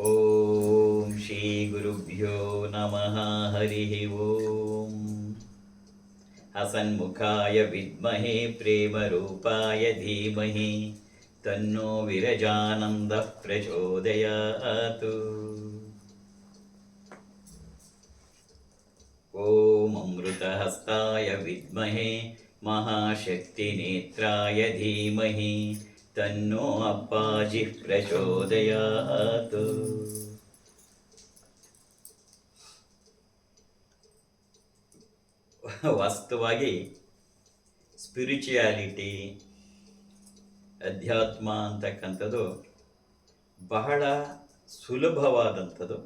ॐ श्रीगुरुभ्यो नमः हरिः ॐ हसन्मुखाय विद्महे प्रेमरूपाय धीमहि तन्नो विरजानन्दः प्रचोदयात्। ॐ अमृतहस्ताय विद्महे महाशक्तिनेत्राय धीमहि तन्नो अप्पाजिः प्रचोदयात् ವಾಸ್ತವವಾಗಿ ಸ್ಪಿರಿಚುಯಾಲಿಟಿ ಅಧ್ಯಾತ್ಮ ಅಂತಕ್ಕಂಥದ್ದು ಬಹಳ ಸುಲಭವಾದಂಥದ್ದು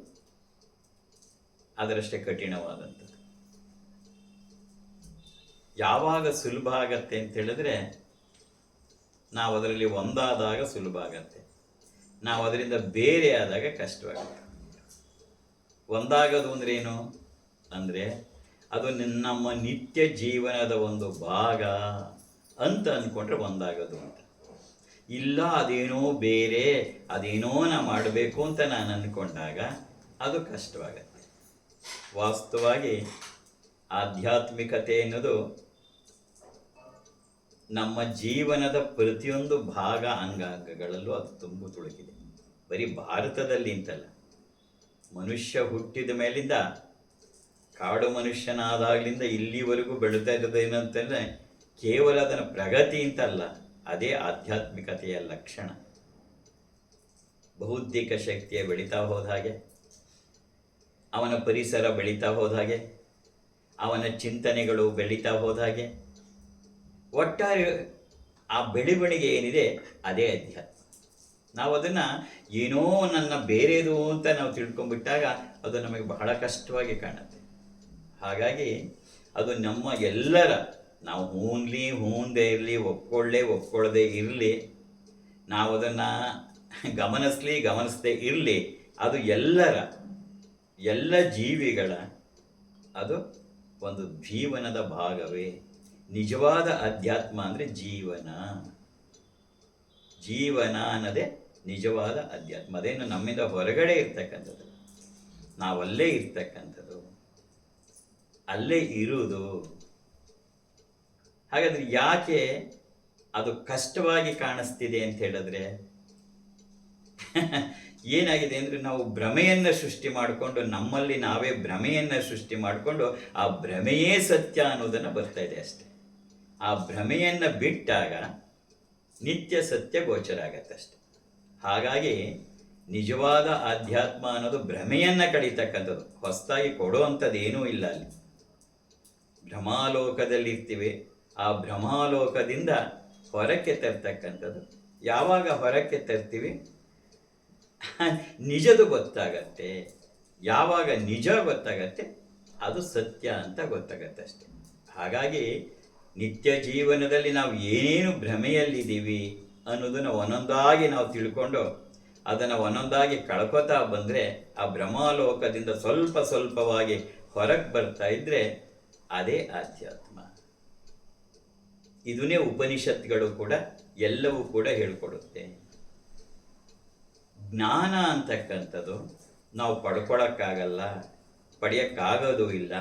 ಅದರಷ್ಟೇ ಕಠಿಣವಾದಂಥದ್ದು ಯಾವಾಗ ಸುಲಭ ಆಗತ್ತೆ ಅಂತ ಹೇಳಿದ್ರೆ ನಾವು ಅದರಲ್ಲಿ ಒಂದಾದಾಗ ಸುಲಭ ಆಗತ್ತೆ. ನಾವು ಅದರಿಂದ ಬೇರೆ ಆದಾಗ ಕಷ್ಟವಾಗುತ್ತೆ. ಒಂದಾಗೋದು ಏನು? ಅಂದರೆ ಅದು ನಮ್ಮ ನಿತ್ಯ ಜೀವನದ ಒಂದು ಭಾಗ ಅಂತ ಅಂದ್ಕೊಂಡ್ರೆ ಒಂದಾಗೋದು ಅಂತ. ಇಲ್ಲ, ಅದೇನೋ ಬೇರೆ, ಅದೇನೋ ನಾ ಮಾಡಬೇಕು ಅಂತ ನಾನು ಅಂದ್ಕೊಂಡಾಗ ಅದು ಕಷ್ಟವಾಗತ್ತೆ. ವಾಸ್ತವವಾಗಿ ಆಧ್ಯಾತ್ಮಿಕತೆ ಅನ್ನೋದು ನಮ್ಮ ಜೀವನದ ಪ್ರತಿಯೊಂದು ಭಾಗ ಅಂಗಾಂಗಗಳಲ್ಲೂ ಅದು ತುಂಬು ತುಳುಕಿದೆ. ಬರೀ ಭಾರತದಲ್ಲಿ ಅಂತಲ್ಲ. ಮನುಷ್ಯ ಹುಟ್ಟಿದ ಮೇಲಿಂದ ಕಾಡು ಮನುಷ್ಯನಾದಾಗಲಿಂದ ಇಲ್ಲಿವರೆಗೂ ಬೆಳೀತಾ ಇರೋದು ಏನಂತಂದರೆ ಕೇವಲ ಅದರ ಪ್ರಗತಿ ಅಂತಲ್ಲ, ಅದೇ ಆಧ್ಯಾತ್ಮಿಕತೆಯ ಲಕ್ಷಣ. ಬೌದ್ಧಿಕ ಶಕ್ತಿಯ ಬೆಳೀತಾ ಹೋದ ಹಾಗೆ, ಅವನ ಪರಿಸರ ಬೆಳೀತಾ ಹೋದ ಹಾಗೆ, ಅವನ ಚಿಂತನೆಗಳು ಬೆಳೀತಾ ಹೋದ ಹಾಗೆ ಒಟ್ಟಾರೆ ಆ ಬೆಳವಣಿಗೆ ಏನಿದೆ, ಅದೇ ಅಧ್ಯಾತ್ಮ ನಾವು ಅದನ್ನು ಏನೋ ನನ್ನ ಬೇರೆದು ಅಂತ ನಾವು ತಿಳ್ಕೊಂಡ್ಬಿಟ್ಟಾಗ ಅದು ನಮಗೆ ಬಹಳ ಕಷ್ಟವಾಗಿ ಕಾಣುತ್ತೆ. ಹಾಗಾಗಿ ಅದು ನಮ್ಮ ಎಲ್ಲರ, ನಾವು ಹೂನ್ಲಿ ಹೂಂದೇ ಇರಲಿ, ಒಪ್ಕೊಳ್ಳೆ ಒಪ್ಕೊಳ್ಳದೆ ಇರಲಿ, ನಾವು ಅದನ್ನು ಗಮನಿಸ್ಲಿ ಗಮನಿಸದೆ ಇರಲಿ, ಅದು ಎಲ್ಲರ, ಎಲ್ಲ ಜೀವಿಗಳ, ಅದು ಒಂದು ಜೀವನದ ಭಾಗವೇ. ನಿಜವಾದ ಅಧ್ಯಾತ್ಮ ಅಂದರೆ ಜೀವನ. ಜೀವನ ಅನ್ನೋದೇ ನಿಜವಾದ ಅಧ್ಯಾತ್ಮ. ಅದೇನು ನಮ್ಮಿಂದ ಹೊರಗಡೆ ಇರ್ತಕ್ಕಂಥದ್ದು. ನಾವಲ್ಲೇ ಇರ್ತಕ್ಕಂಥದ್ದು. ಅಲ್ಲೇ ಇರುವುದು. ಹಾಗಾದ್ರೆ ಯಾಕೆ ಅದು ಕಷ್ಟವಾಗಿ ಕಾಣಿಸ್ತಿದೆ ಅಂತ ಹೇಳಿದ್ರೆ? ಏನಾಗಿದೆ ಅಂದರೆ ನಾವು ಭ್ರಮೆಯನ್ನು ಸೃಷ್ಟಿ ಮಾಡಿಕೊಂಡು ನಮ್ಮಲ್ಲಿ ನಾವೇ ಭ್ರಮೆಯನ್ನು ಸೃಷ್ಟಿ ಮಾಡಿಕೊಂಡು ಆ ಭ್ರಮೆಯೇ ಸತ್ಯ ಅನ್ನೋದನ್ನು ಬರ್ತಾ ಇದೆ ಅಷ್ಟೆ. ಆ ಭ್ರಮೆಯನ್ನು ಬಿಟ್ಟಾಗ ನಿತ್ಯ ಸತ್ಯ ಗೋಚರ ಆಗತ್ತಷ್ಟೆ ಹಾಗಾಗಿ ನಿಜವಾದ ಆಧ್ಯಾತ್ಮ ಅನ್ನೋದು ಭ್ರಮೆಯನ್ನು ಕಳೀತಕ್ಕಂಥದ್ದು ಹೊಸದಾಗಿ ಕೊಡುವಂಥದ್ದು ಏನೂ ಇಲ್ಲ ಅಲ್ಲಿ. ಭ್ರಮಾಲೋಕದಲ್ಲಿರ್ತೀವಿ. ಆ ಭ್ರಮಾಲೋಕದಿಂದ ಹೊರಕ್ಕೆ ತರ್ತಕ್ಕಂಥದ್ದು. ಯಾವಾಗ ಹೊರಕ್ಕೆ ತರ್ತೀವಿ? ನಿಜದು ಗೊತ್ತಾಗತ್ತೆ. ಯಾವಾಗ ನಿಜ ಗೊತ್ತಾಗತ್ತೆ? ಅದು ಸತ್ಯ ಅಂತ ಗೊತ್ತಾಗತ್ತೆ ಅಷ್ಟೆ ಹಾಗಾಗಿ ನಿತ್ಯ ಜೀವನದಲ್ಲಿ ನಾವು ಏನೇನು ಭ್ರಮೆಯಲ್ಲಿದ್ದೀವಿ ಅನ್ನೋದನ್ನು ಒಂದೊಂದಾಗಿ ನಾವು ತಿಳ್ಕೊಂಡು ಅದನ್ನು ಒಂದೊಂದಾಗಿ ಕಳ್ಕೊತಾ ಬಂದರೆ ಆ ಭ್ರಮಾಲೋಕದಿಂದ ಸ್ವಲ್ಪ ಸ್ವಲ್ಪವಾಗಿ ಹೊರಗೆ ಬರ್ತಾ ಇದ್ದರೆ ಅದೇ ಆಧ್ಯಾತ್ಮ. ಇದನ್ನೇ ಉಪನಿಷತ್ಗಳು ಕೂಡ ಎಲ್ಲವೂ ಕೂಡ ಹೇಳ್ಕೊಡುತ್ತೆ. ಜ್ಞಾನ ಅಂತಕ್ಕಂಥದ್ದು ನಾವು ಪಡ್ಕೊಳಕ್ಕಾಗಲ್ಲ, ಪಡೆಯೋಕ್ಕಾಗೋದು ಇಲ್ಲ.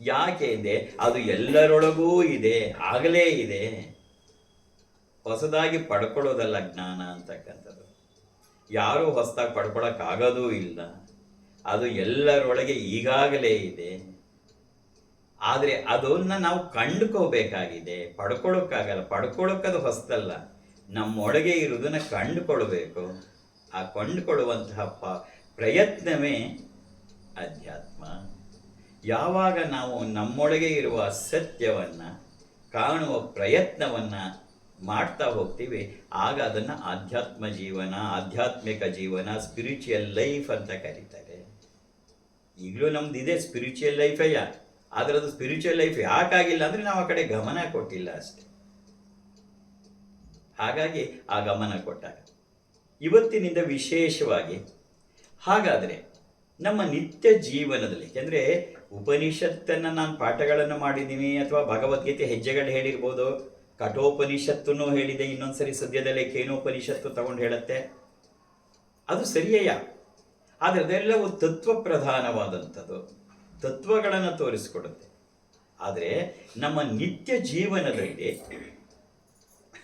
ಯಾಕೆ ಇದೆ? ಅದು ಎಲ್ಲರೊಳಗೂ ಇದೆ, ಆಗಲೇ ಇದೆ. ಹೊಸದಾಗಿ ಪಡ್ಕೊಳ್ಳೋದಲ್ಲ ಜ್ಞಾನ ಅಂತಕ್ಕಂಥದ್ದು. ಯಾರೂ ಹೊಸದಾಗಿ ಪಡ್ಕೊಳಕ್ಕಾಗೋದೂ ಇಲ್ಲ. ಅದು ಎಲ್ಲರೊಳಗೆ ಈಗಾಗಲೇ ಇದೆ. ಆದರೆ ಅದನ್ನ ನಾವು ಕಂಡುಕೋಬೇಕಾಗಿದೆ. ಪಡ್ಕೊಳ್ಳೋಕ್ಕಾಗಲ್ಲ ಪಡ್ಕೊಳ್ಳೋಕ್ಕದು ಹೊಸ್ತಲ್ಲ. ನಮ್ಮೊಳಗೆ ಇರುವುದನ್ನು ಕಂಡುಕೊಳ್ಬೇಕು. ಆ ಕಂಡುಕೊಳ್ಳುವಂತಹ ಪ, ಪ್ರಯತ್ನವೇ ಅಧ್ಯಾತ್ಮ. ಯಾವಾಗ ನಾವು ನಮ್ಮೊಳಗೆ ಇರುವ ಸತ್ಯವನ್ನು ಕಾಣುವ ಪ್ರಯತ್ನವನ್ನು ಮಾಡ್ತಾ ಹೋಗ್ತೀವಿ, ಆಗ ಅದನ್ನು ಆಧ್ಯಾತ್ಮ ಜೀವನ, ಆಧ್ಯಾತ್ಮಿಕ ಜೀವನ ಸ್ಪಿರಿಚುಯಲ್ ಲೈಫ್ ಅಂತ ಕರೀತಾರೆ. ಈಗಲೂ ನಮ್ದು ಇದೆ ಸ್ಪಿರಿಚುಯಲ್ ಲೈಫೇಯ ಆದರೆ ಅದು ಸ್ಪಿರಿಚುವಲ್ ಲೈಫ್ ಯಾಕಾಗಿಲ್ಲ ಅಂದರೆ ನಾವು ಆ ಕಡೆ ಗಮನ ಕೊಟ್ಟಿಲ್ಲ ಅಷ್ಟೆ. ಹಾಗಾಗಿ ಆ ಗಮನ ಕೊಟ್ಟಾಗ. ಇವತ್ತಿನಿಂದ ವಿಶೇಷವಾಗಿ ಹಾಗಾದರೆ ನಮ್ಮ ನಿತ್ಯ ಜೀವನದಲ್ಲಿ ಯಾಕೆಂದರೆ ಉಪನಿಷತ್ತನ್ನು ನಾನು ಪಾಠಗಳನ್ನು ಮಾಡಿದ್ದೀನಿ ಅಥವಾ ಭಗವದ್ಗೀತೆ ಹೆಜ್ಜೆಗಳು ಹೇಳಿರ್ಬೋದು. ಕಠೋಪನಿಷತ್ತನ್ನು ಹೇಳಿದೆ, ಇನ್ನೊಂದ್ಸರಿ ಸದ್ಯದಲ್ಲೇ ಕೇನೋಪನಿಷತ್ತು ತಗೊಂಡು ಹೇಳುತ್ತೆ. ಅದು ಸರಿಯೇಯ ಆದರೆ ಅದೆಲ್ಲವೂ ತತ್ವ ಪ್ರಧಾನವಾದಂಥದ್ದು ತತ್ವಗಳನ್ನು ತೋರಿಸಿಕೊಡುತ್ತೆ. ಆದರೆ ನಮ್ಮ ನಿತ್ಯ ಜೀವನದಲ್ಲಿ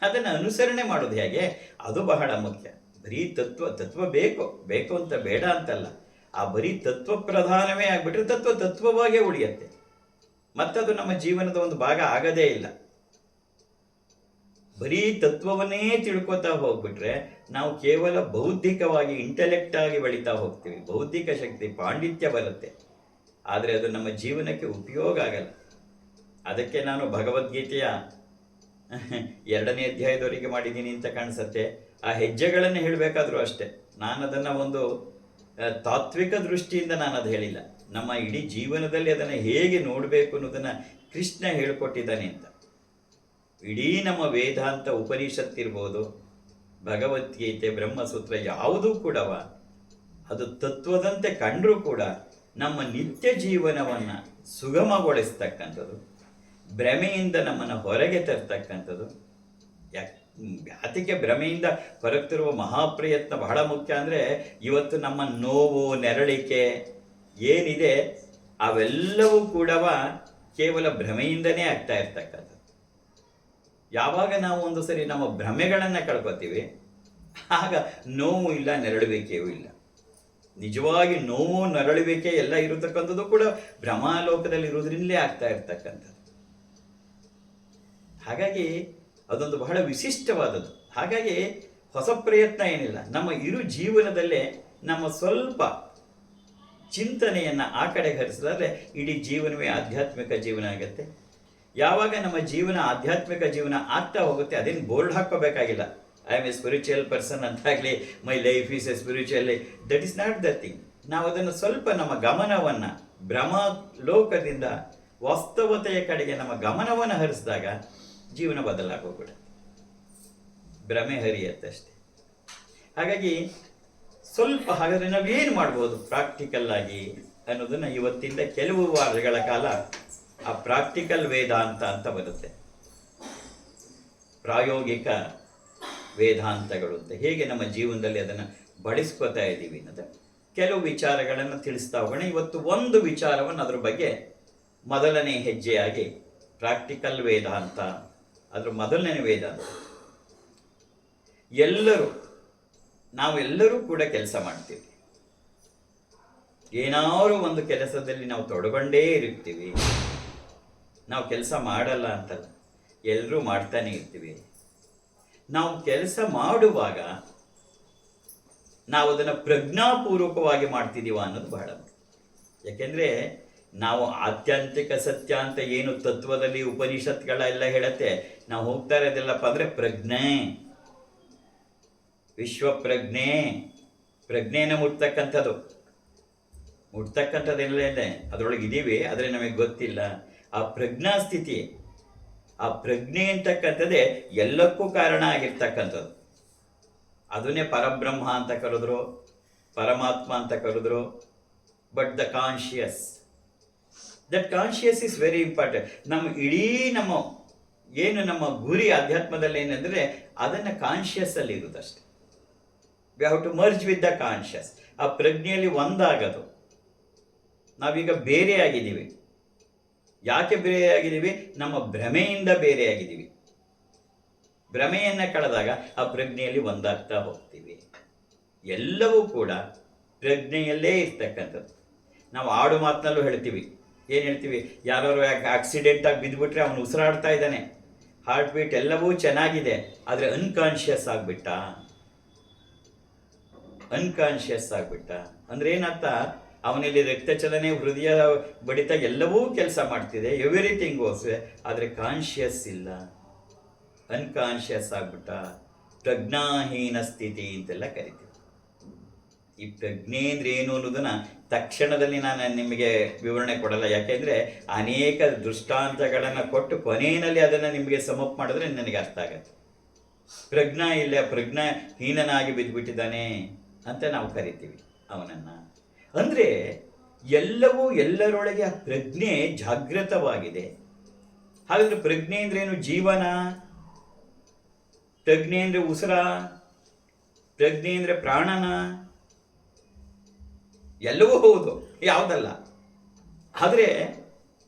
ಅದನ್ನು ಅನುಸರಣೆ ಮಾಡೋದು ಹೇಗೆ? ಅದು ಬಹಳ ಮುಖ್ಯ. ಬರೀ ತತ್ವ ತತ್ವ ಬೇಕು. ಬೇಕು ಅಂತ ಬೇಡ ಅಂತಲ್ಲ. ಆ ಬರೀ ತತ್ವ ಪ್ರಧಾನವೇ ಆಗ್ಬಿಟ್ರೆ ತತ್ವ ತತ್ವವಾಗೇ ಉಳಿಯತ್ತೆ. ಮತ್ತದು ನಮ್ಮ ಜೀವನದ ಒಂದು ಭಾಗ ಆಗದೇ ಇಲ್ಲ. ಬರೀ ತತ್ವವನ್ನೇ ತಿಳ್ಕೊತಾ ಹೋಗ್ಬಿಟ್ರೆ ನಾವು ಕೇವಲ ಬೌದ್ಧಿಕವಾಗಿ ಇಂಟೆಲೆಕ್ಟ್ ಆಗಿ ಬೆಳೀತಾ ಹೋಗ್ತೀವಿ. ಬೌದ್ಧಿಕ ಶಕ್ತಿ, ಪಾಂಡಿತ್ಯ ಬರುತ್ತೆ. ಆದರೆ ಅದು ನಮ್ಮ ಜೀವನಕ್ಕೆ ಉಪಯೋಗ ಆಗಲ್ಲ. ಅದಕ್ಕೆ ನಾನು ಭಗವದ್ಗೀತೆಯ ಎರಡನೇ ಅಧ್ಯಾಯದವರೆಗೆ ಮಾಡಿದ್ದೀನಿ ಅಂತ ಕಾಣಿಸುತ್ತೆ. ಆ ಹೆಜ್ಜೆಗಳನ್ನು ಹೇಳಬೇಕಾದ್ರೂ ಅಷ್ಟೇ. ನಾನು ಅದನ್ನು ಒಂದು ತಾತ್ವಿಕ ದೃಷ್ಟಿಯಿಂದ ನಾನು ಅದು ಹೇಳಿಲ್ಲ. ನಮ್ಮ ಇಡೀ ಜೀವನದಲ್ಲಿ ಅದನ್ನು ಹೇಗೆ ನೋಡಬೇಕು ಅನ್ನೋದನ್ನು ಕೃಷ್ಣ ಹೇಳಿಕೊಟ್ಟಿದ್ದಾನೆ ಅಂತ. ಇಡೀ ನಮ್ಮ ವೇದಾಂತ ಉಪನಿಷತ್ತಿರ್ಬೋದು ಭಗವದ್ಗೀತೆ, ಬ್ರಹ್ಮಸೂತ್ರ ಯಾವುದೂ ಕೂಡವ, ಅದು ತತ್ವದಂತೆ ಕಂಡರೂ ಕೂಡ ನಮ್ಮ ನಿತ್ಯ ಜೀವನವನ್ನು ಸುಗಮಗೊಳಿಸ್ತಕ್ಕಂಥದ್ದು, ಭ್ರಮೆಯಿಂದ ನಮ್ಮನ್ನು ಹೊರಗೆ ತರ್ತಕ್ಕಂಥದ್ದು, ಯಾಕ್ ಯಾತಕ್ಕೆ ಭ್ರಮೆಯಿಂದ ಹೊರಗ್ತಿರುವ ಮಹಾಪ್ರಯತ್ನ ಬಹಳ ಮುಖ್ಯ ಅಂದರೆ ಇವತ್ತು ನಮ್ಮ ನೋವು, ನೆರಳಿಕೆ ಏನಿದೆ ಅವೆಲ್ಲವೂ ಕೂಡ ಕೇವಲ ಭ್ರಮೆಯಿಂದನೇ ಆಗ್ತಾ ಇರ್ತಕ್ಕಂಥದ್ದು. ಯಾವಾಗ ನಾವು ಒಂದು ಸರಿ ನಮ್ಮ ಭ್ರಮೆಗಳನ್ನು ಕಳ್ಕೊತೀವಿ, ಆಗ ನೋವು ಇಲ್ಲ, ನೆರಳುವಿಕೆಯೂ ಇಲ್ಲ. ನಿಜವಾಗಿ ನೋವು, ನರಳುವಿಕೆ ಎಲ್ಲ ಇರತಕ್ಕಂಥದ್ದು ಕೂಡ ಭ್ರಮಾಲೋಕದಲ್ಲಿ ಇರೋದ್ರಿಂದಲೇ ಆಗ್ತಾ ಇರ್ತಕ್ಕಂಥದ್ದು. ಹಾಗಾಗಿ ಅದೊಂದು ಬಹಳ ವಿಶಿಷ್ಟವಾದದ್ದು. ಹಾಗಾಗಿ ಹೊಸ ಪ್ರಯತ್ನ ಏನಿಲ್ಲ. ನಮ್ಮ ಇರು ಜೀವನದಲ್ಲೇ ನಮ್ಮ ಸ್ವಲ್ಪ ಚಿಂತನೆಯನ್ನು ಆ ಕಡೆ ಹರಿಸಿದ್ರೆ ಇಡೀ ಜೀವನವೇ ಆಧ್ಯಾತ್ಮಿಕ ಜೀವನ ಆಗುತ್ತೆ. ಯಾವಾಗ ನಮ್ಮ ಜೀವನ ಆಧ್ಯಾತ್ಮಿಕ ಜೀವನ ಆಗ್ತಾ ಹೋಗುತ್ತೆ ಅದೇನು board ಹಾಕೋಬೇಕಾಗಿಲ್ಲ I am a spiritual person ಅಂತಾಗಲಿ my life is a spiritually that is not the thing ನಾವು ಅದನ್ನು ಸ್ವಲ್ಪ ನಮ್ಮ ಗಮನವನ್ನು ಭ್ರಮ ಲೋಕದಿಂದ ವಾಸ್ತವತೆಯ ಕಡೆಗೆ ನಮ್ಮ ಗಮನವನ್ನು ಹರಿಸಿದಾಗ ಜೀವನ ಬದಲಾಗೋಗ್ಬಿಡುತ್ತೆ. ಭ್ರಮೆ ಹರಿಯತ್ತಷ್ಟೆ ಹಾಗಾಗಿ ಸ್ವಲ್ಪ ಹಾಗಾದ್ರೆ ನಾವೇನು ಮಾಡ್ಬೋದು ಪ್ರಾಕ್ಟಿಕಲ್ ಆಗಿ ಅನ್ನೋದನ್ನ ಇವತ್ತಿಂದ ಕೆಲವು ವಾರಗಳ ಕಾಲ ಆ ಪ್ರಾಕ್ಟಿಕಲ್ ವೇದಾಂತ ಅಂತ ಬರುತ್ತೆ. ಪ್ರಾಯೋಗಿಕ ವೇದಾಂತಗಳು ಅಂತ ಹೇಗೆ ನಮ್ಮ ಜೀವನದಲ್ಲಿ ಅದನ್ನು ಬಳಸ್ಕೋತಾ ಇದ್ದೀವಿ ಅನ್ನೋದು ಕೆಲವು ವಿಚಾರಗಳನ್ನು ತಿಳಿಸ್ತಾ ಹೋಗೋಣ. ಇವತ್ತು ಒಂದು ವಿಚಾರವನ್ನು ಅದ್ರ ಬಗ್ಗೆ ಮೊದಲನೇ ಹೆಜ್ಜೆಯಾಗಿ ಪ್ರಾಕ್ಟಿಕಲ್ ವೇದಾಂತ ಅದ್ರ ಮೊದಲನೇ ವೇದ ಎಲ್ಲರೂ, ನಾವೆಲ್ಲರೂ ಕೂಡ ಕೆಲಸ ಮಾಡ್ತೀವಿ. ಏನಾದರೂ ಒಂದು ಕೆಲಸದಲ್ಲಿ ನಾವು ತೊಡಗೊಂಡೇ ಇರ್ತೀವಿ. ನಾವು ಕೆಲಸ ಮಾಡಲ್ಲ ಅಂತಲ್ಲ ಎಲ್ಲರೂ ಮಾಡ್ತಾನೆ ಇರ್ತೀವಿ. ನಾವು ಕೆಲಸ ಮಾಡುವಾಗ ನಾವು ಅದನ್ನು ಪ್ರಜ್ಞಾಪೂರ್ವಕವಾಗಿ ಮಾಡ್ತಿದ್ದೀವ ಅನ್ನೋದು ಬಹಳ ಯಾಕೆಂದರೆ ನಾವು ಆತ್ಯಂತಿಕ ಸತ್ಯ ಅಂತ ಏನು ತತ್ವದಲ್ಲಿ ಉಪನಿಷತ್ಗಳೆಲ್ಲ ಹೇಳತ್ತೆ ನಾವು ಹೋಗ್ತಾ ಇರೋದಿಲ್ಲಪ್ಪ ಅಂದರೆ ಪ್ರಜ್ಞೆ. ವಿಶ್ವ ಪ್ರಜ್ಞೆ. ಪ್ರಜ್ಞೆನ ಮುಟ್ತಕ್ಕಂಥದ್ದು. ಮುಟ್ತಕ್ಕಂಥದ್ದೆಲ್ಲ ಇದೆ. ಅದರೊಳಗೆ ಇದ್ದೀವಿ ಆದರೆ ನಮಗೆ ಗೊತ್ತಿಲ್ಲ. ಆ ಪ್ರಜ್ಞಾ ಸ್ಥಿತಿ, ಆ ಪ್ರಜ್ಞೆ ಅಂತಕ್ಕಂಥದ್ದೇ ಎಲ್ಲಕ್ಕೂ ಕಾರಣ ಆಗಿರ್ತಕ್ಕಂಥದ್ದು. ಅದನ್ನೇ ಪರಬ್ರಹ್ಮ ಅಂತ ಕರೆದ್ರು, ಪರಮಾತ್ಮ ಅಂತ ಕರೆದ್ರು but the conscious that conscious is very important ನಮ್ಮ ಇಡೀ ನಮ್ಮ ಏನು ನಮ್ಮ ಗುರಿ ಅಧ್ಯಾತ್ಮದಲ್ಲಿ ಏನಂದರೆ ಅದನ್ನು ಕಾನ್ಷಿಯಸ್ಸಲ್ಲಿ ಇರುವುದಷ್ಟೆ we have to merge with the conscious ಆ ಪ್ರಜ್ಞೆಯಲ್ಲಿ ಒಂದಾಗದು. ನಾವೀಗ ಬೇರೆಯಾಗಿದ್ದೀವಿ. ಯಾಕೆ ಬೇರೆಯಾಗಿದ್ದೀವಿ? ನಮ್ಮ ಭ್ರಮೆಯಿಂದ ಬೇರೆಯಾಗಿದ್ದೀವಿ. ಭ್ರಮೆಯನ್ನು ಕಳೆದಾಗ ಆ ಪ್ರಜ್ಞೆಯಲ್ಲಿ ಒಂದಾಗ್ತಾ ಹೋಗ್ತೀವಿ. ಎಲ್ಲವೂ ಕೂಡ ಪ್ರಜ್ಞೆಯಲ್ಲೇ ಇರ್ತಕ್ಕಂಥದ್ದು. ನಾವು ಆಡು ಮಾತಿನಲ್ಲೂ ಹೇಳ್ತೀವಿ. ಏನು ಹೇಳ್ತೀವಿ? ಯಾರು ಆಕ್ಸಿಡೆಂಟ್ ಆಗಿ ಬಿದ್ದುಬಿಟ್ರೆ ಅವನು ಉಸಿರಾಡ್ತಾ ಇದ್ದಾನೆ. ಹಾರ್ಟ್ ಬೀಟ್ ಎಲ್ಲವೂ ಚೆನ್ನಾಗಿದೆ, ಆದರೆ ಅನ್ಕಾನ್ಷಿಯಸ್ ಆಗಿಬಿಟ್ಟ. ಅನ್ಕಾನ್ಷಿಯಸ್ ಆಗಿಬಿಟ್ಟ. ಅಂದ್ರೆ ಏನರ್ಥ? ಅವನಲ್ಲಿ ರಕ್ತ ಚಲನೆ ಹೃದಯ ಬಡಿತ ಎಲ್ಲವೂ ಕೆಲಸ ಮಾಡ್ತಿದೆ ಎವ್ರಿಥಿಂಗ್ ಓಸ್ ಆದರೆ ಕಾನ್ಷಿಯಸ್ ಇಲ್ಲ. ಅನ್ಕಾನ್ಷಿಯಸ್ ಆಗ್ಬಿಟ್ಟ. ಪ್ರಜ್ಞಾಹೀನ ಸ್ಥಿತಿ ಅಂತೆಲ್ಲ ಕರಿತೀವಿ. ಈ ಪ್ರಜ್ಞೆ ಅಂದ್ರೆ ಏನು ಅನ್ನೋದನ್ನ ತಕ್ಷಣದಲ್ಲಿ ನಾನು ನಿಮಗೆ ವಿವರಣೆ ಕೊಡಲ್ಲ. ಯಾಕೆಂದರೆ ಅನೇಕ ದೃಷ್ಟಾಂತಗಳನ್ನು ಕೊಟ್ಟು ಕೊನೆಯಲ್ಲಿ ಅದನ್ನು ನಿಮಗೆ ಸಮಪ್ ಮಾಡಿದ್ರೆ ನನಗೆ ಅರ್ಥ ಆಗತ್ತೆ. ಪ್ರಜ್ಞಾ ಇಲ್ಲ, ಪ್ರಜ್ಞಾ ಹೀನನಾಗಿ ಬಿದ್ದುಬಿಟ್ಟಿದ್ದಾನೆ ಅಂತ ನಾವು ಕರಿತೀವಿ ಅವನನ್ನು. ಅಂದರೆ ಎಲ್ಲವೂ ಎಲ್ಲರೊಳಗೆ ಆ ಪ್ರಜ್ಞೆ ಜಾಗೃತವಾಗಿದೆ. ಹಾಗಾದ್ರೆ ಪ್ರಜ್ಞೆ ಅಂದ್ರೇನು ಜೀವನ. ಪ್ರಜ್ಞೆ ಅಂದರೆ ಉಸಿರ. ಪ್ರಜ್ಞೆ ಅಂದರೆ ಪ್ರಾಣನ. ಎಲ್ಲವೂ ಹೌದು, ಯಾವುದಲ್ಲ. ಆದರೆ,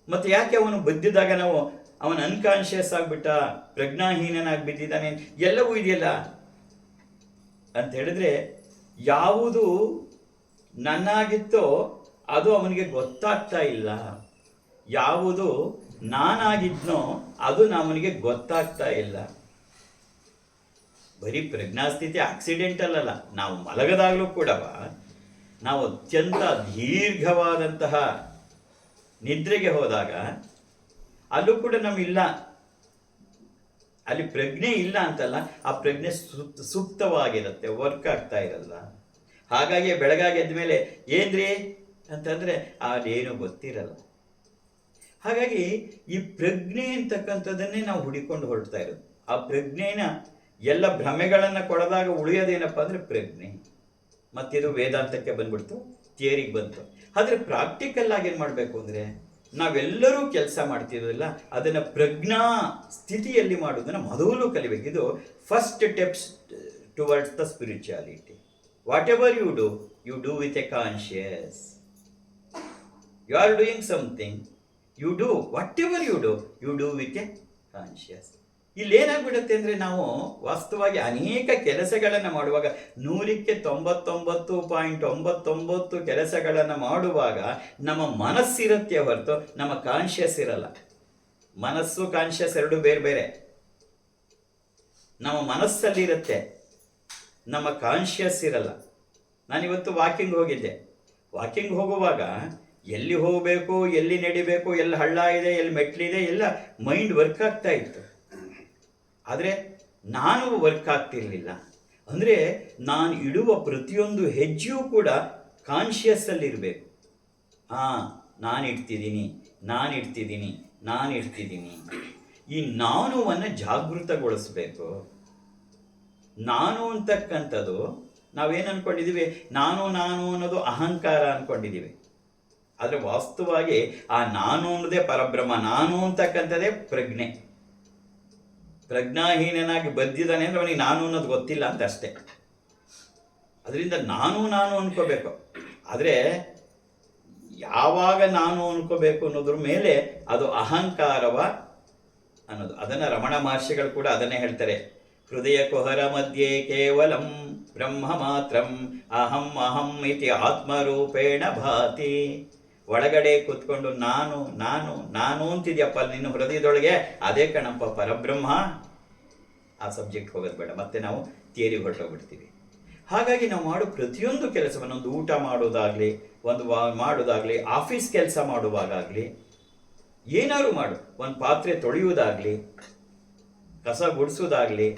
ಮತ್ತೆ ಯಾಕೆ ಅವನು ಬದ್ದಿದ್ದಾಗ ನಾವು ಅವನ ಅನ್ಕಾನ್ಶಿಯಸ್ ಆಗಿಬಿಟ್ಟ ಪ್ರಜ್ಞಾಹೀನನಾಗಿ ಬಿದ್ದಿದ್ದಾನೆ ಎಲ್ಲವೂ ಇದೆಯಲ್ಲ? ಅಂತ ಹೇಳಿದ್ರೆ, ಯಾವುದು ನನ್ನಾಗಿತ್ತೋ ಅದು ಅವನಿಗೆ ಗೊತ್ತಾಗ್ತಾ ಇಲ್ಲ. ಯಾವುದು ನಾನಾಗಿದ್ನೋ ಅದು ಅವನಿಗೆ ಗೊತ್ತಾಗ್ತಾ ಇಲ್ಲ. ಬರೀ ಪ್ರಜ್ಞಾಸ್ಥಿತಿ ಆಕ್ಸಿಡೆಂಟಲ್ ಅಲ್ಲ, ನಾವು ಮಲಗದಾಗಲೂ ಕೂಡ ನಾವು ಅತ್ಯಂತ ದೀರ್ಘವಾದಂತಹ ನಿದ್ರೆಗೆ ಹೋದಾಗ ಅಲ್ಲೂ ಕೂಡ ನಮ್ಮಿಲ್ಲ ಅಲ್ಲಿ ಪ್ರಜ್ಞೆ ಇಲ್ಲ ಅಂತಲ್ಲ, ಆ ಪ್ರಜ್ಞೆ ಸುಪ್ತ ಸುಪ್ತವಾಗಿರುತ್ತೆ, ವರ್ಕ್ ಆಗ್ತಾ ಇರಲ್ಲ. ಹಾಗಾಗಿ ಬೆಳಗಾಗಿ ಎದ್ದ ಮೇಲೆ ಏನ್ರಿ ಅಂತಂದ್ರೆ, ಅದೇನು ಗೊತ್ತಿರಲ್ಲ. ಹಾಗಾಗಿ ಈ ಪ್ರಜ್ಞೆ ಅಂತಕ್ಕಂಥದ್ದನ್ನೇ ನಾವು ಹುಡಿಕೊಂಡು ಹೊರಡ್ತಾ ಇರೋದು. ಆ ಪ್ರಜ್ಞೆನ, ಎಲ್ಲ ಭ್ರಮೆಗಳನ್ನು ಕೊಡದಾಗ ಉಳಿಯೋದೇನಪ್ಪ ಅಂದರೆ ಪ್ರಜ್ಞೆ. ಮತ್ತಿದು ವೇದಾಂತಕ್ಕೆ ಬಂದ್ಬಿಡ್ತು, ಥಿಯರಿಗೆ ಬಂತು. ಆದರೆ ಪ್ರಾಕ್ಟಿಕಲ್ ಆಗಿ ಏನು ಮಾಡಬೇಕು ಅಂದರೆ, ನಾವೆಲ್ಲರೂ ಕೆಲಸ ಮಾಡ್ತಿರೋದಿಲ್ಲ, ಅದನ್ನು ಪ್ರಜ್ಞಾ ಸ್ಥಿತಿಯಲ್ಲಿ ಮಾಡೋದನ್ನು ಮೊದಲು ಕಲಿಬೇಕು. ಇದು first steps towards the spirituality whatever you do you do with a conscious you are doing something you do whatever you do you do with a conscious ಇಲ್ಲಿ ಏನಾಗ್ಬಿಡುತ್ತೆ ಅಂದರೆ ನಾವು ವಾಸ್ತವವಾಗಿ ಅನೇಕ ಕೆಲಸಗಳನ್ನು ಮಾಡುವಾಗ ನೂರಕ್ಕೆ ತೊಂಬತ್ತೊಂಬತ್ತು ಪಾಯಿಂಟ್ ಒಂಬತ್ತೊಂಬತ್ತು ಕೆಲಸಗಳನ್ನು ಮಾಡುವಾಗ ನಮ್ಮ ಮನಸ್ಸಿರುತ್ತೆ ಹೊರತು ನಮ್ಮ ಕಾನ್ಶಿಯಸ್ ಇರಲ್ಲ. ಮನಸ್ಸು ಕಾನ್ಶಿಯಸ್ ಎರಡು ಬೇರೆ ಬೇರೆ. ನಮ್ಮ ಮನಸ್ಸಲ್ಲಿ ಇರುತ್ತೆ. ನಮ್ಮ ಕಾನ್ಶಿಯಸ್ ಇರಲ್ಲ. ನಾನಿವತ್ತು ವಾಕಿಂಗ್ ಹೋಗಿದ್ದೆ. ವಾಕಿಂಗ್ ಹೋಗುವಾಗ ಎಲ್ಲಿ ಹೋಗಬೇಕು, ಎಲ್ಲಿ ನಡಿಬೇಕು, ಎಲ್ಲಿ ಹಳ್ಳ ಇದೆ, ಎಲ್ಲಿ ಮೆಟ್ಲಿದೆ ಎಲ್ಲ ಮೈಂಡ್ ವರ್ಕ್ ಆಗ್ತಾ ಇತ್ತು. ಆದರೆ ನಾನು ವರ್ಕ್ ಆಗ್ತಿರಲಿಲ್ಲ. ಅಂದರೆ ನಾನು ಇಡುವ ಪ್ರತಿಯೊಂದು ಹೆಜ್ಜೆಯೂ ಕೂಡ ಕಾನ್ಷಿಯಸ್ಸಲ್ಲಿರಬೇಕು ಹಾಂ, ನಾನು ಇಡ್ತಿದ್ದೀನಿ ನಾನು ಇಡ್ತಿದ್ದೀನಿ ನಾನು ಇಡ್ತಿದ್ದೀನಿ. ಈ ನಾನುವನ್ನು ಜಾಗೃತಗೊಳಿಸ್ಬೇಕು. ನಾನು ಅಂತಕ್ಕಂಥದ್ದು ನಾವೇನು ಅಂದ್ಕೊಂಡಿದ್ದೀವಿ ನಾನು ನಾನು ಅನ್ನೋದು ಅಹಂಕಾರ ಅಂದ್ಕೊಂಡಿದ್ದೀವಿ ಆದರೆ ವಾಸ್ತವವಾಗಿ ಆ ನಾನು ಅನ್ನೋದೇ ಪರಬ್ರಹ್ಮ, ನಾನು ಅಂತಕ್ಕಂಥದ್ದೇ ಪ್ರಜ್ಞೆ. ಪ್ರಜ್ಞಾಹೀನನಾಗಿ ಬದ್ದಿದ್ದಾನೆ ಅಂದ್ರೆ ಅವನಿಗೆ ನಾನು ಅನ್ನೋದು ಗೊತ್ತಿಲ್ಲ ಅಂತ ಅಷ್ಟೇ. ಅದರಿಂದ ನಾನು ನಾನು ಅನ್ಕೋಬೇಕು. ಆದರೆ ಯಾವಾಗ ನಾನು ಅನ್ಕೋಬೇಕು ಅನ್ನೋದ್ರ ಮೇಲೆ ಅದು ಅಹಂಕಾರವ ಅನ್ನೋದು. ಅದನ್ನು ರಮಣ ಮಹರ್ಷಿಗಳು ಕೂಡ ಅದನ್ನೇ ಹೇಳ್ತಾರೆ. ಹೃದಯ ಕುಹರ ಮಧ್ಯೆ ಕೇವಲಂ ಬ್ರಹ್ಮ ಮಾತ್ರಂ ಅಹಂ ಅಹಂ ಇತಿ ಆತ್ಮರೂಪೇಣ ಭಾತಿ. ಒಳಗಡೆ ಕೂತ್ಕೊಂಡು ನಾನು ನಾನು ನಾನು ಅಂತಿದ್ಯಪ್ಪ ನಿನ್ನ ಹೃದಯದೊಳಗೆ. ಅದೇ ಕಣಪ್ಪ, ಪರಬ್ರಹ್ಮ. ಆ ಸಬ್ಜೆಕ್ಟ್ ಹೋಗೋದು ಬೇಡ. ಮತ್ತೆ ನಾವು ಥಿಯರಿ ಹೊರಟೋಗ್ಬಿಡ್ತೀವಿ ಹಾಗಾಗಿ ನಾವು ಮಾಡೋ ಪ್ರತಿಯೊಂದು ಕೆಲಸವನ್ನು ಒಂದು ಊಟ ಮಾಡೋದಾಗಲಿ, ಒಂದು ಮಾಡೋದಾಗಲಿ ಆಫೀಸ್ ಕೆಲಸ ಮಾಡುವಾಗಲಿ ಏನಾದ್ರು ಮಾಡು. ಒಂದು ಪಾತ್ರೆ ತೊಳೆಯುವುದಾಗಲಿ, ಕಸ ಗುಡಿಸೋದಾಗಲಿ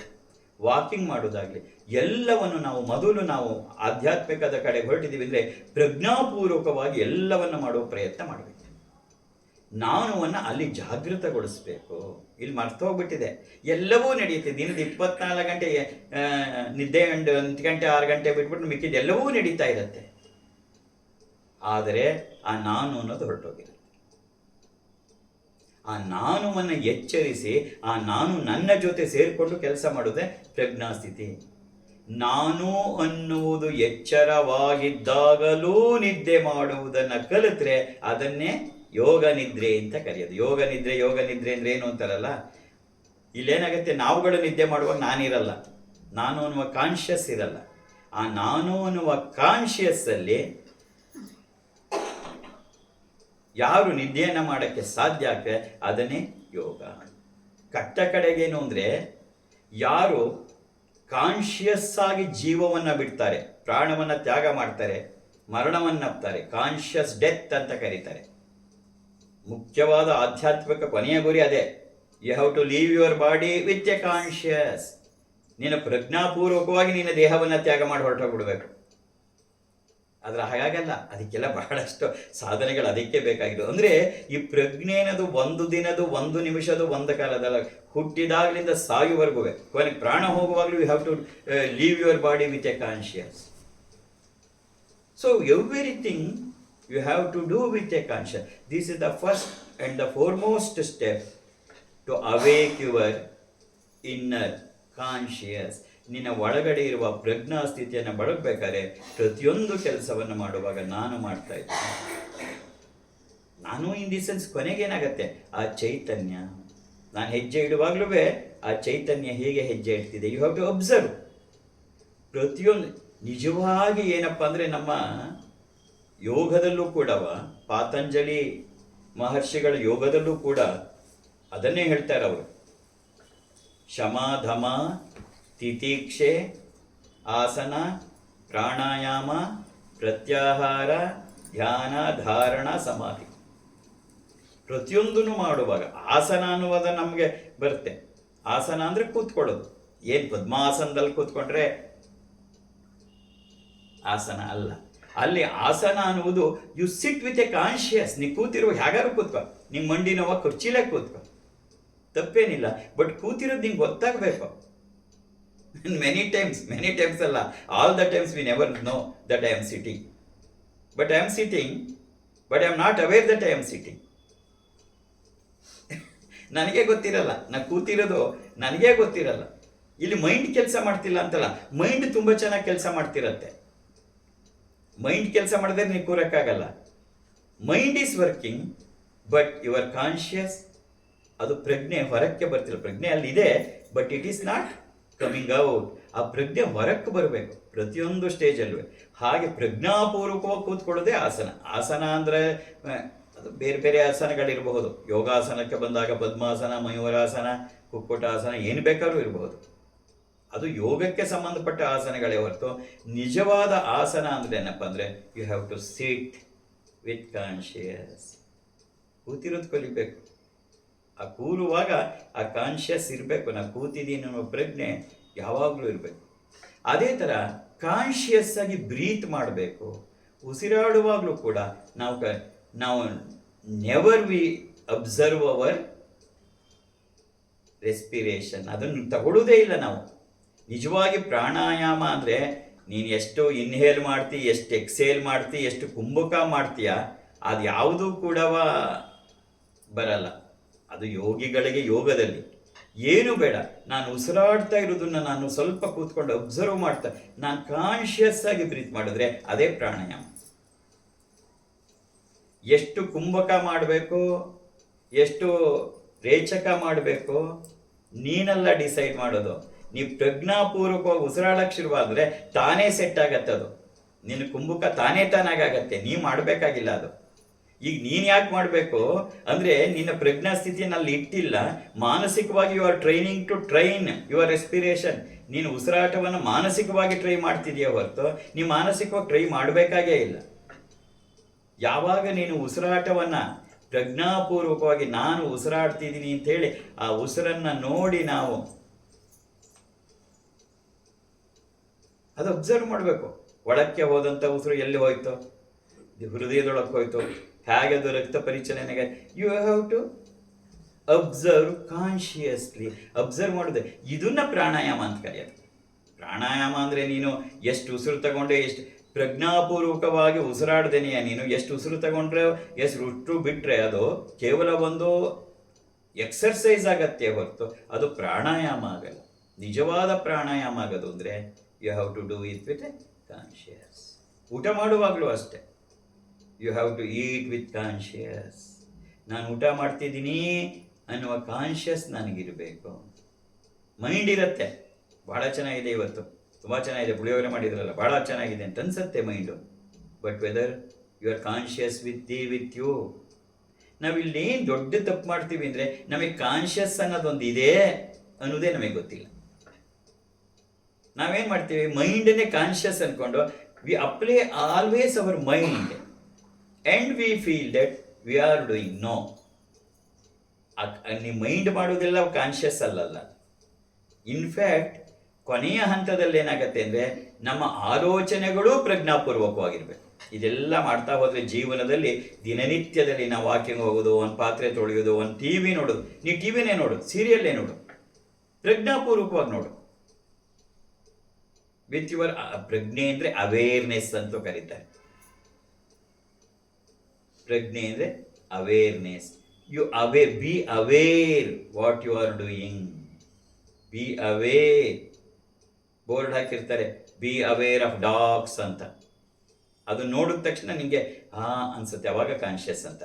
ವಾಕಿಂಗ್ ಮಾಡೋದಾಗಲಿ ಎಲ್ಲವನ್ನು ನಾವು ಮೊದಲು ನಾವು ಆಧ್ಯಾತ್ಮಿಕದ ಕಡೆ ಹೊರಟಿದ್ದೀವಿ ಅಂದರೆ ಪ್ರಜ್ಞಾಪೂರ್ವಕವಾಗಿ ಎಲ್ಲವನ್ನು ಮಾಡುವ ಪ್ರಯತ್ನ ಮಾಡಬೇಕು. ನಾನುವನ್ನು ಅಲ್ಲಿ ಜಾಗೃತಗೊಳಿಸ್ಬೇಕು. ಇಲ್ಲಿ ಮರ್ತೋಗ್ಬಿಟ್ಟಿದೆ ಎಲ್ಲವೂ ನಡೆಯುತ್ತೆ. ದಿನದ ಇಪ್ಪತ್ನಾಲ್ಕು ಗಂಟೆ ನಿದ್ದೆ ಗಂಟೆ, ಒಂದು ಗಂಟೆ, ಆರು ಗಂಟೆ ಬಿಟ್ಬಿಟ್ಟು ಮಿಕ್ಕಿದ್ದು ಎಲ್ಲವೂ ನಡೀತಾ ಇರುತ್ತೆ. ಆದರೆ ಆ ನಾನು ಅನ್ನೋದು ಹೊರಟೋಗಿರುತ್ತೆ. ಆ ನಾನುವನ್ನು ಎಚ್ಚರಿಸಿ, ಆ ನಾನು ನನ್ನ ಜೊತೆ ಸೇರಿಕೊಂಡು ಕೆಲಸ ಮಾಡೋದೇ ಪ್ರಜ್ಞಾಸ್ಥಿತಿ. ನಾನು ಅನ್ನುವುದು ಎಚ್ಚರವಾಗಿದ್ದಾಗಲೂ ನಿದ್ದೆ ಮಾಡುವುದನ್ನು ಕಲಿತ್ರೆ ಅದನ್ನೇ ಯೋಗ ನಿದ್ರೆ ಅಂತ ಕರೆಯೋದು. ಯೋಗ ನಿದ್ರೆ ಯೋಗ ನಿದ್ರೆ ಅಂದ್ರೆ ಏನು ಅಂತಾರಲ್ಲ? ಇಲ್ಲೇನಾಗುತ್ತೆ? ನಾವುಗಳು ನಿದ್ದೆ ಮಾಡುವಾಗ ನಾನಿರಲ್ಲ. ನಾನು ಅನ್ನುವ ಕಾನ್ಷಿಯಸ್ ಇರಲ್ಲ. ಆ ನಾನು ಅನ್ನುವ ಕಾನ್ಷಿಯಸ್ ಅಲ್ಲಿ ಯಾರು ನಿದ್ದೆಯನ್ನು ಮಾಡೋಕ್ಕೆ ಸಾಧ್ಯ ಆಗ್ತದೆ? ಅದನ್ನೇ ಯೋಗ. ಕಟ್ಟ ಕಡೆಗೇನು ಅಂದರೆ ಯಾರು ಕಾನ್ಷಿಯಸ್ ಆಗಿ ಜೀವವನ್ನು ಬಿಡ್ತಾರೆ, ಪ್ರಾಣವನ್ನು ತ್ಯಾಗ ಮಾಡ್ತಾರೆ ಮರಣವನ್ನಪ್ತಾರೆ ಕಾನ್ಷಿಯಸ್ ಡೆತ್ ಅಂತ ಕರೀತಾರೆ. ಮುಖ್ಯವಾದ ಆಧ್ಯಾತ್ಮಿಕ ಕೊನೆಯ ಗುರಿ ಅದೇ. You have to leave your body with a conscious ನೀನು ಪ್ರಜ್ಞಾಪೂರ್ವಕವಾಗಿ ನಿನ್ನ ದೇಹವನ್ನು ತ್ಯಾಗ ಮಾಡಿ ಹೊರಟೋಗ್ಬಿಡ್ಬೇಕು ಅದರ ಹಾಗಾಗಲ್ಲ, ಅದಕ್ಕೆಲ್ಲ ಬಹಳಷ್ಟು ಸಾಧನೆಗಳು ಅದಕ್ಕೆ ಬೇಕಾಗಿದ್ದು. ಅಂದರೆ ಈ ಪ್ರಜ್ಞೆ ಅನ್ನೋದು ಒಂದು ದಿನದು ಒಂದು ನಿಮಿಷದು ಒಂದು ಕಾಲದಲ್ಲ ಹುಟ್ಟಿದಾಗಲಿಂದ ಸಾಯುವರೆಗೂ ಕೊನೆಗೆ ಪ್ರಾಣ ಹೋಗುವಾಗಲೂ you have to leave your body with a conscious so everything you have to do with a conscious this is the first and the foremost step to awake your inner conscious ನಿನ್ನ ಒಳಗಡೆ ಇರುವ ಪ್ರಜ್ಞಾ ಸ್ಥಿತಿಯನ್ನು ಬಳಗಬೇಕಾದ್ರೆ ಪ್ರತಿಯೊಂದು ಕೆಲಸವನ್ನು ಮಾಡುವಾಗ ನಾನು ಮಾಡ್ತಾ ಇದ್ದೀನಿ. ನಾನು ಇನ್ ದಿ ಸೆನ್ಸ್ ಕೊನೆಗೇನಾಗತ್ತೆ? ಆ ಚೈತನ್ಯ. ನಾನು ಹೆಜ್ಜೆ ಇಡುವಾಗಲೂ ಆ ಚೈತನ್ಯ ಹೇಗೆ ಹೆಜ್ಜೆ ಇಡ್ತಿದೆ? ಯು ಹ್ಯಾವ್ ಟು ಅಬ್ಸರ್ವ್ ಪ್ರತಿಯೊಂದು ನಿಜವಾಗಿ ಏನಪ್ಪ ಅಂದರೆ ನಮ್ಮ ಯೋಗದಲ್ಲೂ ಕೂಡವ, ಪಾತಂಜಲಿ ಮಹರ್ಷಿಗಳ ಯೋಗದಲ್ಲೂ ಕೂಡ ಅದನ್ನೇ ಹೇಳ್ತಾರೆ ಅವರು. ಶಮಾಧಮ ಧಮ ತಿತೀಕ್ಷೆ ಆಸನ ಪ್ರಾಣಾಯಾಮ ಪ್ರತ್ಯಾಹಾರ ಧ್ಯಾನ ಧಾರಣ ಸಮಾಧಿ. ಪ್ರತಿಯೊಂದನ್ನು ಮಾಡುವಾಗ ಆಸನ ಅನ್ನುವುದು ನಮಗೆ ಬರುತ್ತೆ. ಆಸನ ಅಂದರೆ ಕೂತ್ಕೊಳ್ಳೋದು. ಏನು ಪದ್ಮಾಸನದಲ್ಲಿ ಕೂತ್ಕೊಂಡ್ರೆ ಆಸನ ಅಲ್ಲ. ಅಲ್ಲಿ ಆಸನ ಅನ್ನುವುದು you sit with a conscious ನೀ ಕೂತಿರೋ ಹೇಗಾರು ಕೂತ್ಕೊ. ನಿಮ್ಮ ಮಂಡಿ ನೋವ ಕುರ್ಚಿಲೇ ಕೂತ್ಕೊ. ತಪ್ಪೇನಿಲ್ಲ. ಬಟ್ ಕೂತಿರೋದು ನಿಂಗೆ ಗೊತ್ತಾಗಬೇಕು. ಮೆನಿ ಟೈಮ್ಸ್ ಮೆನಿ ಟೈಮ್ಸ್ ಅಲ್ಲ. All the times we never know that I am sitting but I am sitting but I am not aware that I am sitting ನನಗೆ ಗೊತ್ತಿರಲ್ಲ. ನಾನು ಕೂತಿರೋದು ನನಗೆ ಗೊತ್ತಿರಲ್ಲ. ಇಲ್ಲಿ ಮೈಂಡ್ ಕೆಲಸ ಮಾಡ್ತಿಲ್ಲ ಅಂತಲ್ಲ. ಮೈಂಡ್ ತುಂಬ ಚೆನ್ನಾಗಿ ಕೆಲಸ ಮಾಡ್ತಿರತ್ತೆ. ಮೈಂಡ್ ಕೆಲಸ ಮಾಡಿದ್ರೆ ನೀವು ಕೂರಕ್ಕಾಗಲ್ಲ. Mind is working but your conscious ಅದು ಪ್ರಜ್ಞೆ ಹೊರಕ್ಕೆ ಬರ್ತಿಲ್ಲ. ಪ್ರಜ್ಞೆ ಅಲ್ಲಿದೆ but it is not coming out ಆ ಪ್ರಜ್ಞೆ ಹೊರಕ್ಕೆ ಬರಬೇಕು, ಪ್ರತಿಯೊಂದು ಸ್ಟೇಜಲ್ಲೂ ಹಾಗೆ ಪ್ರಜ್ಞಾಪೂರ್ವಕವಾಗಿ ಕೂತ್ಕೊಳ್ಳೋದೇ ಆಸನ. ಆಸನ ಅಂದರೆ ಅದು ಬೇರೆ ಬೇರೆ ಆಸನಗಳಿರಬಹುದು. ಯೋಗಾಸನಕ್ಕೆ ಬಂದಾಗ ಪದ್ಮಾಸನ, ಮಯೂರಾಸನ, ಕುಕ್ಕುಟಾಸನ ಏನು ಬೇಕಾದ್ರೂ ಇರಬಹುದು. ಅದು ಯೋಗಕ್ಕೆ ಸಂಬಂಧಪಟ್ಟ ಆಸನಗಳೇ ಹೊರತು ನಿಜವಾದ ಆಸನ ಅಂದರೆ ಏನಪ್ಪ ಅಂದರೆ you have to sit with conscious ಕೂತಿರೋದು ಕಲಿಬೇಕು. ಆ ಕೂರುವಾಗ ಆ ಕಾನ್ಷಿಯಸ್ ಇರಬೇಕು. ನಾ ಕೂತಿದ್ದೀನಿ ಅನ್ನೋ ಪ್ರಜ್ಞೆ ಯಾವಾಗಲೂ ಇರಬೇಕು. ಅದೇ ಥರ ಕಾನ್ಷಿಯಸ್ ಆಗಿ ಬ್ರೀತ್ ಮಾಡಬೇಕು. ಉಸಿರಾಡುವಾಗಲೂ ಕೂಡ ನಾವು ನಾವು never we observe our respiration ಅದನ್ನು ತಗೊಳ್ಳೋದೇ ಇಲ್ಲ ನಾವು. ನಿಜವಾಗಿ ಪ್ರಾಣಾಯಾಮ ಅಂದರೆ ನೀನು ಎಷ್ಟು ಇನ್ಹೇಲ್ ಮಾಡ್ತಿ, ಎಷ್ಟು ಎಕ್ಸೇಲ್ ಮಾಡ್ತಿ, ಎಷ್ಟು ಕುಂಭಕ ಮಾಡ್ತೀಯ, ಅದು ಯಾವುದೂ ಕೂಡ ಬರಲ್ಲ. ಅದು ಯೋಗಿಗಳಿಗೆ ಯೋಗದಲ್ಲಿ. ಏನು ಬೇಡ. ನಾನು ಉಸಿರಾಡ್ತಾ ಇರೋದನ್ನು ನಾನು ಸ್ವಲ್ಪ ಕೂತ್ಕೊಂಡು ಅಬ್ಸರ್ವ್ ಮಾಡ್ತಾ ನಾನು ಕಾನ್ಷಿಯಸ್ ಆಗಿ ಬ್ರೀತ್ ಮಾಡಿದ್ರೆ ಅದೇ ಪ್ರಾಣಾಯಾಮ. ಎಷ್ಟು ಕುಂಭಕ ಮಾಡಬೇಕು, ಎಷ್ಟು ರೇಚಕ ಮಾಡಬೇಕು, ನೀನೆಲ್ಲ ಡಿಸೈಡ್ ಮಾಡೋದು. ನೀವು ಪ್ರಜ್ಞಾಪೂರ್ವಕವಾಗಿ ಉಸಿರಾಡಕ್ಕೆ ಶುರುವಾದರೆ ತಾನೇ ಸೆಟ್ ಆಗತ್ತೆ ಅದು. ನಿನ್ನ ಕುಂಭಕ ತಾನೇ ತಾನಾಗತ್ತೆ ನೀ ಮಾಡಬೇಕಾಗಿಲ್ಲ ಅದು. ಈಗ ನೀನು ಯಾಕೆ ಮಾಡಬೇಕು? ಅಂದರೆ ನಿನ್ನ ಪ್ರಜ್ಞಾ ಸ್ಥಿತಿಯನ್ನು ಅಲ್ಲಿ ಇಟ್ಟಿಲ್ಲ. ಮಾನಸಿಕವಾಗಿ you are training to train your respiration ನೀನು ಉಸಿರಾಟವನ್ನು ಮಾನಸಿಕವಾಗಿ ಟ್ರೈ ಮಾಡ್ತಿದೆಯಾ ಹೊರತು ನೀವು ಮಾನಸಿಕವಾಗಿ ಟ್ರೈ ಮಾಡಬೇಕಾಗೇ ಇಲ್ಲ. ಯಾವಾಗ ನೀನು ಉಸಿರಾಟವನ್ನು ಪ್ರಜ್ಞಾಪೂರ್ವಕವಾಗಿ ನಾನು ಉಸಿರಾಡ್ತಿದ್ದೀನಿ ಅಂತೇಳಿ ಆ ಉಸಿರನ್ನು ನೋಡಿ ನಾವು ಅದು ಅಬ್ಸರ್ವ್ ಮಾಡಬೇಕು. ಒಳಕ್ಕೆ ಹೋದಂಥ ಉಸಿರು ಎಲ್ಲಿ ಹೋಯ್ತು? ಹೃದಯದೊಳಕ್ಕೆ ಹೋಯ್ತು. ಹೇಗೆ ಅದು ರಕ್ತ ಪರಿಚಲನೆಗೆ? You have to observe consciously observe ಮಾಡಿದೆ. ಇದನ್ನ ಪ್ರಾಣಾಯಾಮ ಅಂತ ಕರೆಯೋದು. ಪ್ರಾಣಾಯಾಮ ಅಂದರೆ ನೀನು ಎಷ್ಟು ಉಸಿರು ತಗೊಂಡೆ, ಎಷ್ಟು ಪ್ರಜ್ಞಾಪೂರ್ವಕವಾಗಿ ಉಸಿರಾಡ್ದೇನೆಯ ನೀನು? ಎಷ್ಟು ಉಸಿರು ತಗೊಂಡ್ರೆ, ಎಷ್ಟು ಉಷ್ಟು ಬಿಟ್ಟರೆ ಅದು ಕೇವಲ ಒಂದು ಎಕ್ಸರ್ಸೈಸ್ ಆಗತ್ತೆ ಹೊರತು. ಅದು ಪ್ರಾಣಾಯಾಮ ಆಗಲ್ಲ. ನಿಜವಾದ ಪ್ರಾಣಾಯಾಮ ಆಗೋದು ಅಂದರೆ you have to do it with conscious ಊಟ ಮಾಡುವಾಗಲೂ ಅಷ್ಟೇ. You have to eat with conscious ನಾನು ಊಟ ಮಾಡ್ತಿದ್ದೀನಿ ಅನ್ನುವ ಕಾನ್ಷಿಯಸ್ ನನಗಿರಬೇಕು. ಮೈಂಡ್ ಇರುತ್ತೆ. ಭಾಳ ಚೆನ್ನಾಗಿದೆ ಇವತ್ತು. ತುಂಬ ಚೆನ್ನಾಗಿದೆ, ಪುಳಿಯೋಗರೆ ಮಾಡಿದ್ರಲ್ಲ ಭಾಳ ಚೆನ್ನಾಗಿದೆ ಅಂತ ಅನ್ಸುತ್ತೆ mind but whether you are conscious with the with you ನಾವಿಲ್ಲಿ ಏನು ದೊಡ್ಡ ತಪ್ಪು ಮಾಡ್ತೀವಿ ಅಂದರೆ, ನಮಗೆ ಕಾನ್ಷಿಯಸ್ ಅನ್ನೋದೊಂದು ಇದೆ ಅನ್ನೋದೇ ನಮಗೆ ಗೊತ್ತಿಲ್ಲ. ನಾವೇನು ಮಾಡ್ತೀವಿ ಮೈಂಡನ್ನೇ ಕಾನ್ಷಿಯಸ್ ಅಂದ್ಕೊಂಡು we apply always our mind and we feel that we are doing no ನೀವು ಮೈಂಡ್ ಮಾಡೋದೆಲ್ಲ ಕಾನ್ಷಿಯಸ್ ಅಲ್ಲಲ್ಲ. ಇನ್ಫ್ಯಾಕ್ಟ್ ಕೊನೆಯ ಹಂತದಲ್ಲಿ ಏನಾಗತ್ತೆ ಅಂದರೆ ನಮ್ಮ ಆಲೋಚನೆಗಳು ಪ್ರಜ್ಞಾಪೂರ್ವಕವಾಗಿರ್ಬೇಕು. ಇದೆಲ್ಲ ಮಾಡ್ತಾ ಹೋದರೆ ಜೀವನದಲ್ಲಿ ದಿನನಿತ್ಯದಲ್ಲಿ ನಾವು ವಾಕಿಂಗ್ ಹೋಗೋದು, ಒಂದು ಪಾತ್ರೆ ತೊಳೆಯೋದು, ಒಂದು ಟಿ ವಿ ನೋಡೋದು. ನೀ ಟಿ ವಿನೇ ನೋಡು, ಸೀರಿಯಲ್ಲೇ ನೋಡು. ಪ್ರಜ್ಞಾಪೂರ್ವಕವಾಗಿ ನೋಡು. ವಿತ್ ಯುವರ್ ಪ್ರಜ್ಞೆ ಅಂದರೆ ಅವೇರ್ನೆಸ್ ಅಂತ ಕರೀತಾರೆ. ಪ್ರಜ್ಞೆ ಅಂದರೆ awareness you aware be aware what you are doing be aware board ಹಾಕಿರ್ತಾರೆ ಬಿ ಅವೇರ್ ಆಫ್ ಡಾಗ್ಸ್ ಅಂತ. ಅದು ನೋಡಿದ ತಕ್ಷಣ ನಿಮಗೆ ಹಾ ಅನ್ಸುತ್ತೆ, ಅವಾಗ ಕಾನ್ಶಿಯಸ್ ಅಂತ.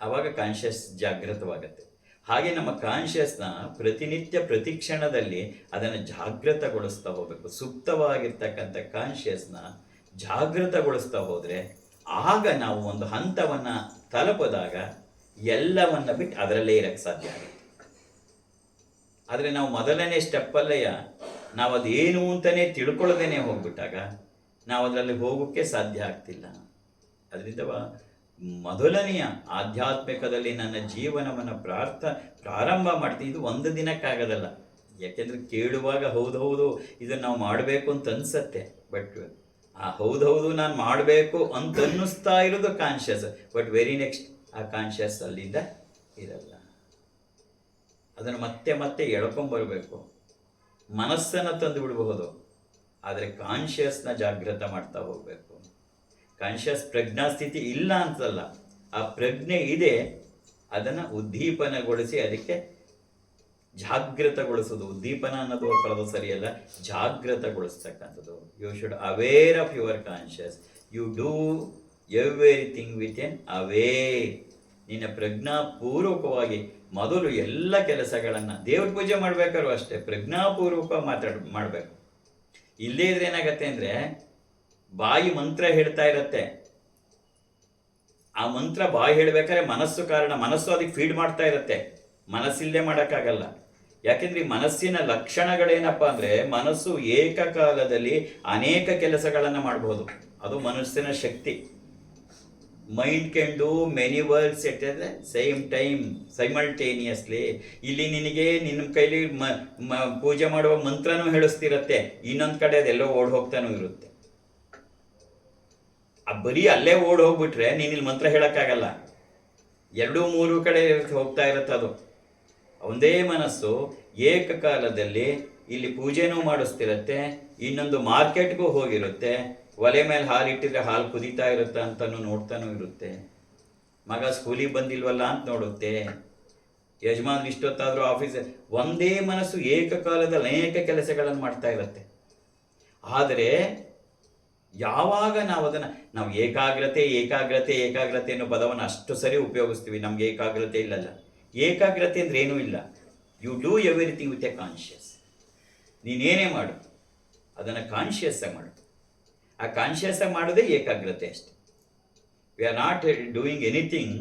ಅವಾಗ ಕಾನ್ಶಿಯಸ್ ಜಾಗೃತವಾಗುತ್ತೆ. ಹಾಗೆ ನಮ್ಮ ಕಾನ್ಷಿಯಸ್ನ ಪ್ರತಿನಿತ್ಯ ಪ್ರತಿ ಕ್ಷಣದಲ್ಲಿ ಅದನ್ನು ಜಾಗೃತಗೊಳಿಸ್ತಾ ಹೋಗಬೇಕು. ಸುಪ್ತವಾಗಿರ್ತಕ್ಕಂಥ ಕಾನ್ಷಿಯಸ್ನ ಜಾಗೃತಗೊಳಿಸ್ತಾ ಹೋದರೆ, ಆಗ ನಾವು ಒಂದು ಹಂತವನ್ನು ತಲುಪಿದಾಗ ಎಲ್ಲವನ್ನ ಬಿಟ್ಟು ಅದರಲ್ಲೇ ಇರಕ್ಕೆ ಸಾಧ್ಯ ಆಗುತ್ತೆ. ಆದರೆ ನಾವು ಮೊದಲನೇ ಸ್ಟೆಪ್ಪಲ್ಲಯ್ಯ ನಾವು ಅದೇನು ಅಂತಲೇ ತಿಳ್ಕೊಳ್ಳೋದೇನೆ ಹೋಗ್ಬಿಟ್ಟಾಗ ನಾವು ಅದರಲ್ಲಿ ಹೋಗೋಕ್ಕೆ ಸಾಧ್ಯ ಆಗ್ತಿಲ್ಲ. ಅದರಿಂದ ಮೊದಲನೆಯ ಆಧ್ಯಾತ್ಮಿಕದಲ್ಲಿ ನನ್ನ ಜೀವನವನ್ನು ಪ್ರಾರ್ಥ, ಪ್ರಾರಂಭ ಮಾಡ್ತೀನಿ ಇದು ಒಂದು ದಿನಕ್ಕಾಗೋದಲ್ಲ. ಯಾಕೆಂದ್ರೆ ಕೇಳುವಾಗ ಹೌದು ಹೌದು, ಇದನ್ನು ನಾವು ಮಾಡಬೇಕು ಅಂತ ಅನ್ಸತ್ತೆ. ಬಟ್ ಆ ಹೌದು ಹೌದು ನಾನು ಮಾಡಬೇಕು ಅಂತ ಅನ್ನಿಸ್ತಾ ಇರೋದು ಕಾನ್ಷಿಯಸ್ ಬಟ್ ವೆರಿ ನೆಕ್ಸ್ಟ್ ಆ ಕಾನ್ಷಿಯಸ್ ಅಲ್ಲಿಂದ ಇರಲ್ಲ. ಅದನ್ನು ಮತ್ತೆ ಮತ್ತೆ ಎಳ್ಕೊಂಬರಬೇಕು ಮನಸ್ಸನ್ನು ತಂದು ಬಿಡಬಹುದು. ಆದರೆ ಕಾನ್ಷಿಯಸ್ನ ಜಾಗೃತ ಮಾಡ್ತಾ ಹೋಗಬೇಕು. ಕಾನ್ಷಿಯಸ್ ಪ್ರಜ್ಞಾಸ್ಥಿತಿ ಇಲ್ಲ ಅಂತಲ್ಲ, ಆ ಪ್ರಜ್ಞೆ ಇದೆ, ಅದನ್ನು ಉದ್ದೀಪನಗೊಳಿಸಿ ಅದಕ್ಕೆ ಜಾಗೃತಗೊಳಿಸೋದು ಉದ್ದೀಪನ ಅನ್ನೋದು ಕಳೆದು ಸರಿಯಲ್ಲ ಜಾಗೃತಗೊಳಿಸ್ತಕ್ಕಂಥದ್ದು you should aware of your conscious you do everything with an aware ನಿನ್ನ ಪ್ರಜ್ಞಾಪೂರ್ವಕವಾಗಿ ಮೊದಲು ಎಲ್ಲ ಕೆಲಸಗಳನ್ನು ದೇವ್ರ ಪೂಜೆ ಮಾಡಬೇಕಾದ್ರೂ ಅಷ್ಟೇ, ಪ್ರಜ್ಞಾಪೂರ್ವಕ ಮಾತಾಡ್, ಮಾಡಬೇಕು. ಇಲ್ಲದೇ ಇದ್ರೆ ಏನಾಗತ್ತೆ ಅಂದರೆ, ಬಾಯಿ ಮಂತ್ರ ಹೇಳ್ತಾ ಇರತ್ತೆ. ಆ ಮಂತ್ರ ಬಾಯಿ ಹೇಳ್ಬೇಕಾದ್ರೆ ಮನಸ್ಸು ಕಾರಣ, ಮನಸ್ಸು ಅದಕ್ಕೆ ಫೀಡ್ ಮಾಡ್ತಾ ಇರತ್ತೆ. ಮನಸ್ಸಿಲ್ಲದೆ ಮಾಡೋಕ್ಕಾಗಲ್ಲ. ಯಾಕೆಂದ್ರೆ ಈ ಮನಸ್ಸಿನ ಲಕ್ಷಣಗಳೇನಪ್ಪ ಅಂದ್ರೆ, ಮನಸ್ಸು ಏಕಕಾಲದಲ್ಲಿ ಅನೇಕ ಕೆಲಸಗಳನ್ನು ಮಾಡಬಹುದು ಅದು ಮನಸ್ಸಿನ ಶಕ್ತಿ. Mind can do many works at same time simultaneously ಇಲ್ಲಿ ನಿನಗೆ ನಿನ್ನ ಕೈಲಿ ಮ- ಪೂಜೆ ಮಾಡುವ ಮಂತ್ರನೂ ಹೇಳಿಸ್ತಿರತ್ತೆ. ಇನ್ನೊಂದು ಕಡೆ ಅದೆಲ್ಲೋ ಓಡ್ ಹೋಗ್ತಾನೂ ಇರುತ್ತೆ. ಆ ಬರೀ ಅಲ್ಲೇ ಓಡ್ ಹೋಗ್ಬಿಟ್ರೆ ನೀನು ಇಲ್ಲಿ ಮಂತ್ರ ಹೇಳೋಕ್ಕಾಗಲ್ಲ. ಎರಡು ಮೂರು ಕಡೆ ಹೋಗ್ತಾ ಇರುತ್ತೆ ಅದು. ಒಂದೇ ಮನಸ್ಸು ಏಕಕಾಲದಲ್ಲಿ ಇಲ್ಲಿ ಪೂಜೆನೂ ಮಾಡಿಸ್ತಿರತ್ತೆ, ಇನ್ನೊಂದು ಮಾರ್ಕೆಟ್ಗೂ ಹೋಗಿರುತ್ತೆ ಒಲೆ ಮೇಲೆ ಹಾಲು ಇಟ್ಟಿದ್ರೆ ಹಾಲು ಕುದೀತಾ ಇರುತ್ತೆ ಅಂತಲೂ ನೋಡ್ತಾನೂ ಇರುತ್ತೆ. ಮಗ ಸ್ಕೂಲಿಗೆ ಬಂದಿಲ್ವಲ್ಲ ಅಂತ ನೋಡುತ್ತೆ. ಯಜಮಾನ್ ಇಷ್ಟೊತ್ತಾದರೂ ಆಫೀಸ್ ಒಂದೇ ಮನಸ್ಸು ಏಕಕಾಲದಲ್ಲಿ ಅನೇಕ ಕೆಲಸಗಳನ್ನು ಮಾಡ್ತಾ ಇರುತ್ತೆ. ಆದರೆ ಯಾವಾಗ ನಾವು ಅದನ್ನು ನಾವು ಏಕಾಗ್ರತೆ ಏಕಾಗ್ರತೆ ಏಕಾಗ್ರತೆ ಅನ್ನೋ ಪದವನ್ನು ಅಷ್ಟು ಸರಿ ಉಪಯೋಗಿಸ್ತೀವಿ. ನಮಗೆ ಏಕಾಗ್ರತೆ ಇಲ್ಲಲ್ಲ. ಏಕಾಗ್ರತೆ ಅಂದ್ರೆ ಏನೂ ಇಲ್ಲ. You do everything with a conscious ನೀನೇನೇ ಮಾಡು, ಅದನ್ನು ಕಾನ್ಷಿಯಸ್ ಮಾಡು. ಆ ಕಾನ್ಷಿಯಸ್ ಮಾಡೋದೇ ಏಕಾಗ್ರತೆ ಅಷ್ಟೆ. We are not doing anything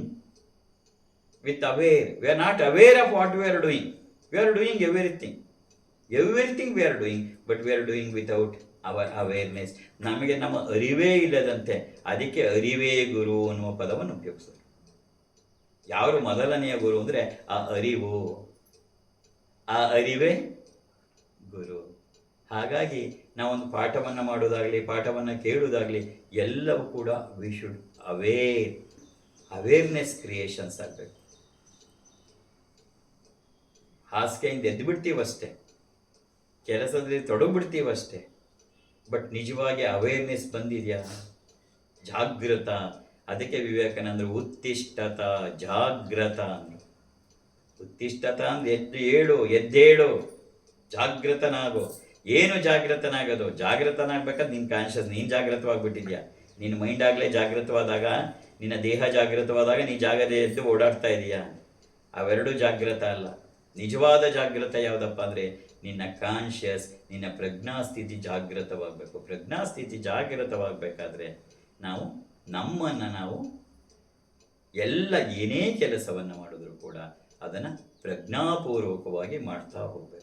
with aware we are not aware of what we are doing we are doing everything everything we are doing but we are doing without our awareness ನಮಗೆ ನಮ್ಮ ಅರಿವೇ ಇಲ್ಲದಂತೆ, ಅದಕ್ಕೆ ಅರಿವೇ ಗುರು ಅನ್ನುವ ಪದವನ್ನು ಉಪಯೋಗಿಸೋದು. ಯಾರು ಮೊದಲನೆಯ ಗುರು ಅಂದರೆ, ಆ ಅರಿವು. ಆ ಅರಿವೇ ಗುರು. ಹಾಗಾಗಿ ನಾವೊಂದು ಪಾಠವನ್ನು ಮಾಡೋದಾಗಲಿ ಪಾಠವನ್ನು ಕೇಳುವುದಾಗಲಿ, ಎಲ್ಲವೂ ಕೂಡ we should aware awareness creations ಆಗಬೇಕು. ಹಾಸಿಗೆಯಿಂದ ಎದ್ದು ಬಿಡ್ತೀವಷ್ಟೇ ಕೆಲಸದಲ್ಲಿ ತೊಡಗ್ಬಿಡ್ತೀವಷ್ಟೇ ಬಟ್ ನಿಜವಾಗಿ ಅವೇರ್ನೆಸ್ ಬಂದಿದೆಯಾ? ಜಾಗೃತ ಅದಕ್ಕೆ ವಿವೇಕಾನಂದರು ಉತ್ತಿಷ್ಟತ ಜಾಗೃತ ಅಂದರು. ಉತ್ತಿಷ್ಟತ ಅಂದ್ರೆ ಎದ್ದು ಹೇಳು ಎದ್ದೇಳು. ಜಾಗೃತನಾಗು ಏನು ಜಾಗೃತನಾಗೋದು ಜಾಗೃತನಾಗಬೇಕಾದ್ರೆ ನಿನ್ನ ಕಾನ್ಷಿಯಸ್ ನೀನು ಜಾಗೃತವಾಗಿಬಿಟ್ಟಿದ್ಯಾ ನಿನ್ನ ಮೈಂಡ್ ಆಗಲೇ ಜಾಗೃತವಾದಾಗ ನಿನ್ನ ದೇಹ ಜಾಗೃತವಾದಾಗ ನೀ ಜಾಗದೇ ಎದ್ದು ಓಡಾಡ್ತಾ ಇದೀಯಾ? ಅವೆರಡೂ ಜಾಗೃತ ಅಲ್ಲ. ನಿಜವಾದ ಜಾಗೃತ ಯಾವುದಪ್ಪ ಅಂದರೆ, ನಿನ್ನ ಕಾನ್ಷಿಯಸ್ ನಿನ್ನ ಪ್ರಜ್ಞಾಸ್ಥಿತಿ ಜಾಗೃತವಾಗಬೇಕು ಪ್ರಜ್ಞಾಸ್ಥಿತಿ ಜಾಗೃತವಾಗಬೇಕಾದ್ರೆ ನಾವು ನಮ್ಮನ್ನು ನಾವು ಎಲ್ಲ ಏನೇ ಕೆಲಸವನ್ನು ಮಾಡಿದ್ರು ಕೂಡ ಅದನ್ನು ಪ್ರಜ್ಞಾಪೂರ್ವಕವಾಗಿ ಮಾಡ್ತಾ ಹೋಗಬೇಕು.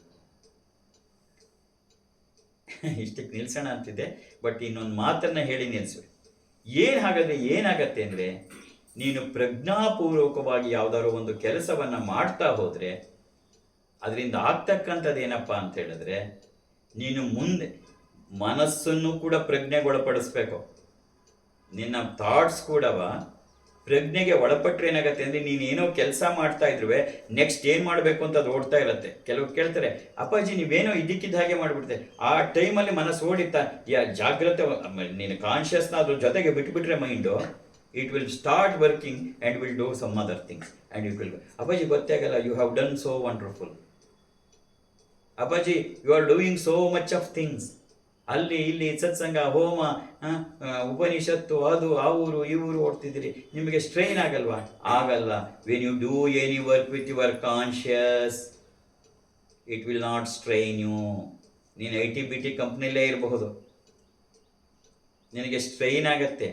ಇಷ್ಟಕ್ಕೆ ನಿಲ್ಸೋಣ ಅಂತಿದ್ದೆ. ಬಟ್ ಇನ್ನೊಂದು ಮಾತನ್ನು ಹೇಳಿ ನಿಲ್ಸು. ಏನು ಹಾಗಾದ್ರೆ ಏನಾಗತ್ತೆ ಅಂದರೆ, ನೀನು ಪ್ರಜ್ಞಾಪೂರ್ವಕವಾಗಿ ಯಾವುದಾದ್ರು ಒಂದು ಕೆಲಸವನ್ನು ಮಾಡ್ತಾ ಹೋದರೆ, ಅದರಿಂದ ಆಗ್ತಕ್ಕಂಥದ್ದು ಏನಪ್ಪ ಅಂತ ಹೇಳಿದ್ರೆ, ನೀನು ಮುಂದೆ ಮನಸ್ಸನ್ನು ಕೂಡ ಪ್ರಜ್ಞೆಗೊಳಪಡಿಸ್ಬೇಕು. ನಿನ್ನ ಥಾಟ್ಸ್ ಕೂಡವ ಪ್ರಜ್ಞೆಗೆ ಒಳಪಟ್ಟರೆ ಏನಾಗುತ್ತೆ ಅಂದರೆ ನೀನು ಏನೋ ಕೆಲಸ ಮಾಡ್ತಾ ಇದ್ರುವೆ ನೆಕ್ಸ್ಟ್ ಏನು ಮಾಡಬೇಕು ಅಂತ ಅದು ಓಡ್ತಾ ಇರುತ್ತೆ. ಕೆಲವು ಕೇಳ್ತಾರೆ, ಅಪ್ಪಾಜಿ ನೀವೇನೋ ಇದ್ದಕ್ಕಿದ್ದ ಹಾಗೆ ಮಾಡಿಬಿಡ್ತೆ. ಆ ಟೈಮಲ್ಲಿ ಮನಸ್ಸು ಓಡಿತಾ ಯಾ ಜಾಗ್ರತೆ ನೀನು ಕಾನ್ಷಿಯಸ್ನ ಅದ್ರ ಜೊತೆಗೆ ಬಿಟ್ಬಿಟ್ರೆ mind it will start working and will do some other things and it will ಅಪ್ಪಾಜಿ ಗೊತ್ತೇ ಆಗಲ್ಲ you have done so wonderful ಅಪ್ಪಾಜಿ you are doing so much of things ಅಲ್ಲಿ ಇಲ್ಲಿ ಸತ್ಸಂಗ, ಹೋಮ ಉಪನಿಷತ್ತು, ಅದು, ಆ ಊರು, ಈ ಊರು ಓಡ್ತಿದ್ದೀರಿ. ನಿಮಗೆ ಸ್ಟ್ರೈನ್ ಆಗಲ್ವಾ? ಆಗಲ್ಲ. When you do any work with your conscious it will not strain you ನೀನು ಐ ಟಿ ಬಿ ಟಿ ಕಂಪ್ನಿಲೇ ಇರಬಹುದು. ನಿನಗೆ ಸ್ಟ್ರೈನ್ ಆಗತ್ತೆ.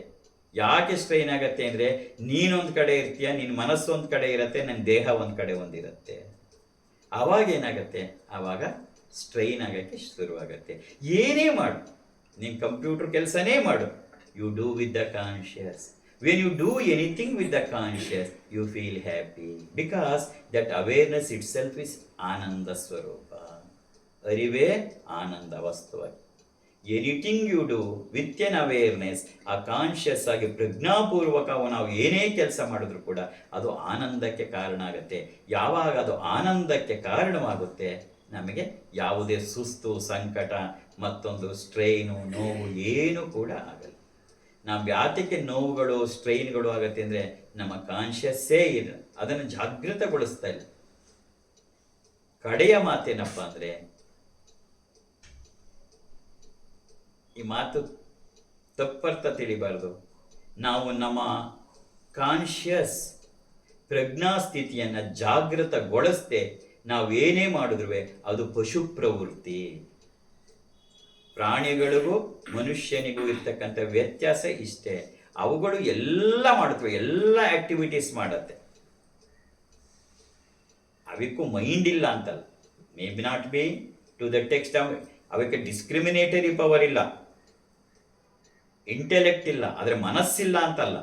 ಯಾಕೆ ಸ್ಟ್ರೈನ್ ಆಗತ್ತೆ ಅಂದರೆ ನೀನೊಂದು ಕಡೆ ಇರ್ತೀಯ ನಿನ್ನ ಮನಸ್ಸು ಒಂದು ಕಡೆ ಇರುತ್ತೆ ನನ್ನ ದೇಹ ಒಂದು ಕಡೆ ಒಂದಿರುತ್ತೆ. ಆವಾಗ ಏನಾಗತ್ತೆ? ಆವಾಗ ಸ್ಟ್ರೈನ್ ಆಗೋಕ್ಕೆ ಶುರುವಾಗತ್ತೆ. ಏನೇ ಮಾಡು, ನೀನು ಕಂಪ್ಯೂಟರ್ ಕೆಲಸನೇ ಮಾಡು. You do with the conscious when you do anything with the conscious you feel happy because that awareness it self is ಆನಂದ ಸ್ವರೂಪ ಅರಿವೇ ಆನಂದ ವಸ್ತುವಾಗಿ anything you do with an awareness ಆ ಕಾನ್ಷಿಯಸ್ ಆಗಿ ಪ್ರಜ್ಞಾಪೂರ್ವಕ ನಾವು ಏನೇ ಕೆಲಸ ಮಾಡಿದ್ರು ಕೂಡ ಅದು ಆನಂದಕ್ಕೆ ಕಾರಣ ಆಗುತ್ತೆ. ಯಾವಾಗ ಅದು ಆನಂದಕ್ಕೆ ಕಾರಣವಾಗುತ್ತೆ? ನಮಗೆ ಯಾವುದೇ ಸುಸ್ತು, ಸಂಕಟ, ಮತ್ತೊಂದು ಸ್ಟ್ರೈನು ನೋವು ಏನು ಕೂಡ ಆಗಲ್ಲ. ನಾವು ಯಾತಕ್ಕೆ ನೋವುಗಳು ಸ್ಟ್ರೈನ್ಗಳು ಆಗತ್ತೆ ಅಂದರೆ ನಮ್ಮ ಕಾನ್ಷಿಯಸ್ಸೇ ಇಲ್ಲ. ಅದನ್ನು ಜಾಗೃತಗೊಳಿಸ್ತಾ ಇಲ್ಲ. ಕಡೆಯ ಮಾತೇನಪ್ಪ ಅಂದರೆ, ಈ ಮಾತು ತಪ್ಪರ್ಥ ತಿಳಿಬಾರ್ದು. ನಾವು ನಮ್ಮ ಕಾನ್ಷಿಯಸ್ ಪ್ರಜ್ಞಾಸ್ಥಿತಿಯನ್ನು ಜಾಗೃತಗೊಳಿಸದೆ ನಾವು ಏನೇ ಮಾಡಿದ್ರು ಅದು ಪಶು ಪ್ರವೃತ್ತಿ ಪ್ರಾಣಿಗಳಿಗೂ ಮನುಷ್ಯನಿಗೂ ಇರ್ತಕ್ಕಂಥ ವ್ಯತ್ಯಾಸ ಇಷ್ಟೇ. ಅವುಗಳು ಎಲ್ಲ ಮಾಡುತ್ತವೆ, ಎಲ್ಲ ಆಕ್ಟಿವಿಟೀಸ್ ಮಾಡುತ್ತೆ. ಅವಕ್ಕೂ ಮೈಂಡ್ ಇಲ್ಲ ಅಂತಲ್ಲ. Maybe not be to the text ಅವಕ್ಕೆ ಡಿಸ್ಕ್ರಿಮಿನೇಟರಿ ಪವರ್ ಇಲ್ಲ. ಇಂಟೆಲೆಕ್ಟ್ ಇಲ್ಲ, ಆದರೆ ಮನಸ್ಸಿಲ್ಲ ಅಂತಲ್ಲ.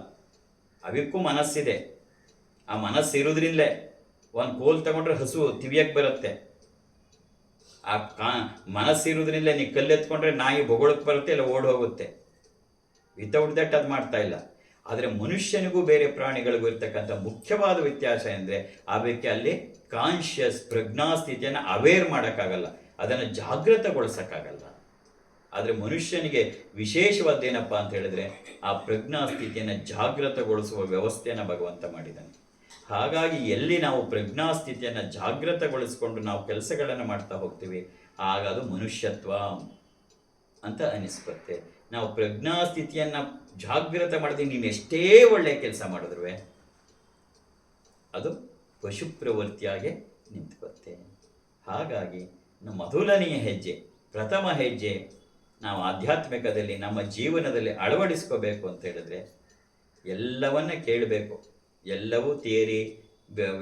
ಅವಕ್ಕೂ ಮನಸ್ಸಿದೆ. ಆ ಮನಸ್ಸು ಇರೋದ್ರಿಂದಲೇ ಒಂದು ಕೋಲ್ ತಗೊಂಡ್ರೆ ಹಸು ತಿವಿಯಕ್ಕೆ ಬರುತ್ತೆ. ಆ ಕಾ, ಮನಸ್ಸಿರೋದ್ರಿಂದ ನೀವು ಕಲ್ಲೆತ್ಕೊಂಡ್ರೆ ನಾಯಿ ಬೊಗಳಕ್ಕೆ ಬರುತ್ತೆ ಇಲ್ಲ ಓಡ್ ಹೋಗುತ್ತೆ. ವಿತೌಟ್ ದಟ್ ಅದು ಮಾಡ್ತಾ ಇಲ್ಲ. ಆದರೆ ಮನುಷ್ಯನಿಗೂ ಬೇರೆ ಪ್ರಾಣಿಗಳಿಗೂ ಇರ್ತಕ್ಕಂಥ ಮುಖ್ಯವಾದ ವ್ಯತ್ಯಾಸ ಎಂದರೆ ಆ ವ್ಯಕ್ತಿ ಅಲ್ಲಿ ಕಾನ್ಷಿಯಸ್ ಪ್ರಜ್ಞಾಸ್ಥಿತಿಯನ್ನು ಅವೇರ್ ಮಾಡೋಕ್ಕಾಗಲ್ಲ. ಅದನ್ನು ಜಾಗೃತಗೊಳಿಸೋಕ್ಕಾಗಲ್ಲ ಆದರೆ ಮನುಷ್ಯನಿಗೆ ವಿಶೇಷವಾದ್ದೇನಪ್ಪ ಅಂತ ಹೇಳಿದ್ರೆ ಆ ಪ್ರಜ್ಞಾಸ್ಥಿತಿಯನ್ನು ಜಾಗೃತಗೊಳಿಸುವ ವ್ಯವಸ್ಥೆಯನ್ನು ಭಗವಂತ ಮಾಡಿದ್ದಾನೆ. ಹಾಗಾಗಿ ಎಲ್ಲಿ ನಾವು ಪ್ರಜ್ಞಾಸ್ಥಿತಿಯನ್ನು ಜಾಗೃತಗೊಳಿಸಿಕೊಂಡು ನಾವು ಕೆಲಸಗಳನ್ನು ಮಾಡ್ತಾ ಹೋಗ್ತೀವಿ, ಆಗ ಅದು ಮನುಷ್ಯತ್ವ ಅಂತ ಅನಿಸ್ಬತ್ತೆ. ನಾವು ಪ್ರಜ್ಞಾಸ್ಥಿತಿಯನ್ನು ಜಾಗೃತ ಮಾಡದೆ ನೀನು ಎಷ್ಟೇ ಒಳ್ಳೆಯ ಕೆಲಸ ಮಾಡಿದ್ರು ಅದು ಪಶು ಪ್ರವೃತ್ತಿಯಾಗೆ ನಿಂತುಬತ್ತೆ. ಹಾಗಾಗಿ ನಮ್ಮ ಮೊದಲನೆಯ ಹೆಜ್ಜೆ, ಪ್ರಥಮ ಹೆಜ್ಜೆ ನಾವು ಆಧ್ಯಾತ್ಮಿಕದಲ್ಲಿ, ನಮ್ಮ ಜೀವನದಲ್ಲಿ ಅಳವಡಿಸ್ಕೋಬೇಕು ಅಂತ ಹೇಳಿದ್ರೆ ಎಲ್ಲವನ್ನ ಕೇಳಬೇಕು. ಎಲ್ಲವೂ ಥಿಯರಿ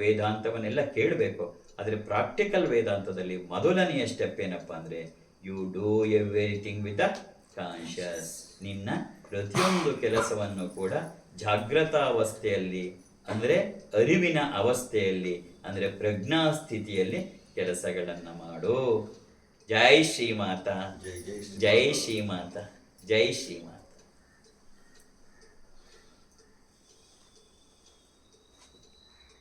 ವೇದಾಂತವನ್ನೆಲ್ಲ ಕೇಳಬೇಕು. ಆದರೆ ಪ್ರಾಕ್ಟಿಕಲ್ ವೇದಾಂತದಲ್ಲಿ ಮೊದಲನೆಯ ಸ್ಟೆಪ್ ಏನಪ್ಪ ಅಂದರೆ you do everything with a conscious ನಿನ್ನ ಪ್ರತಿಯೊಂದು ಕೆಲಸವನ್ನು ಕೂಡ ಜಾಗೃತಾವಸ್ಥೆಯಲ್ಲಿ ಅಂದರೆ ಅರಿವಿನ ಅವಸ್ಥೆಯಲ್ಲಿ ಅಂದರೆ ಪ್ರಜ್ಞಾ ಸ್ಥಿತಿಯಲ್ಲಿ ಕೆಲಸಗಳನ್ನು ಮಾಡು. ಜೈ ಶ್ರೀಮಾತ ಜೈ ಜೈ ಶ್ರೀ ಜೈ ಶ್ರೀಮಾತ ಜೈ ಶ್ರೀಮಾತ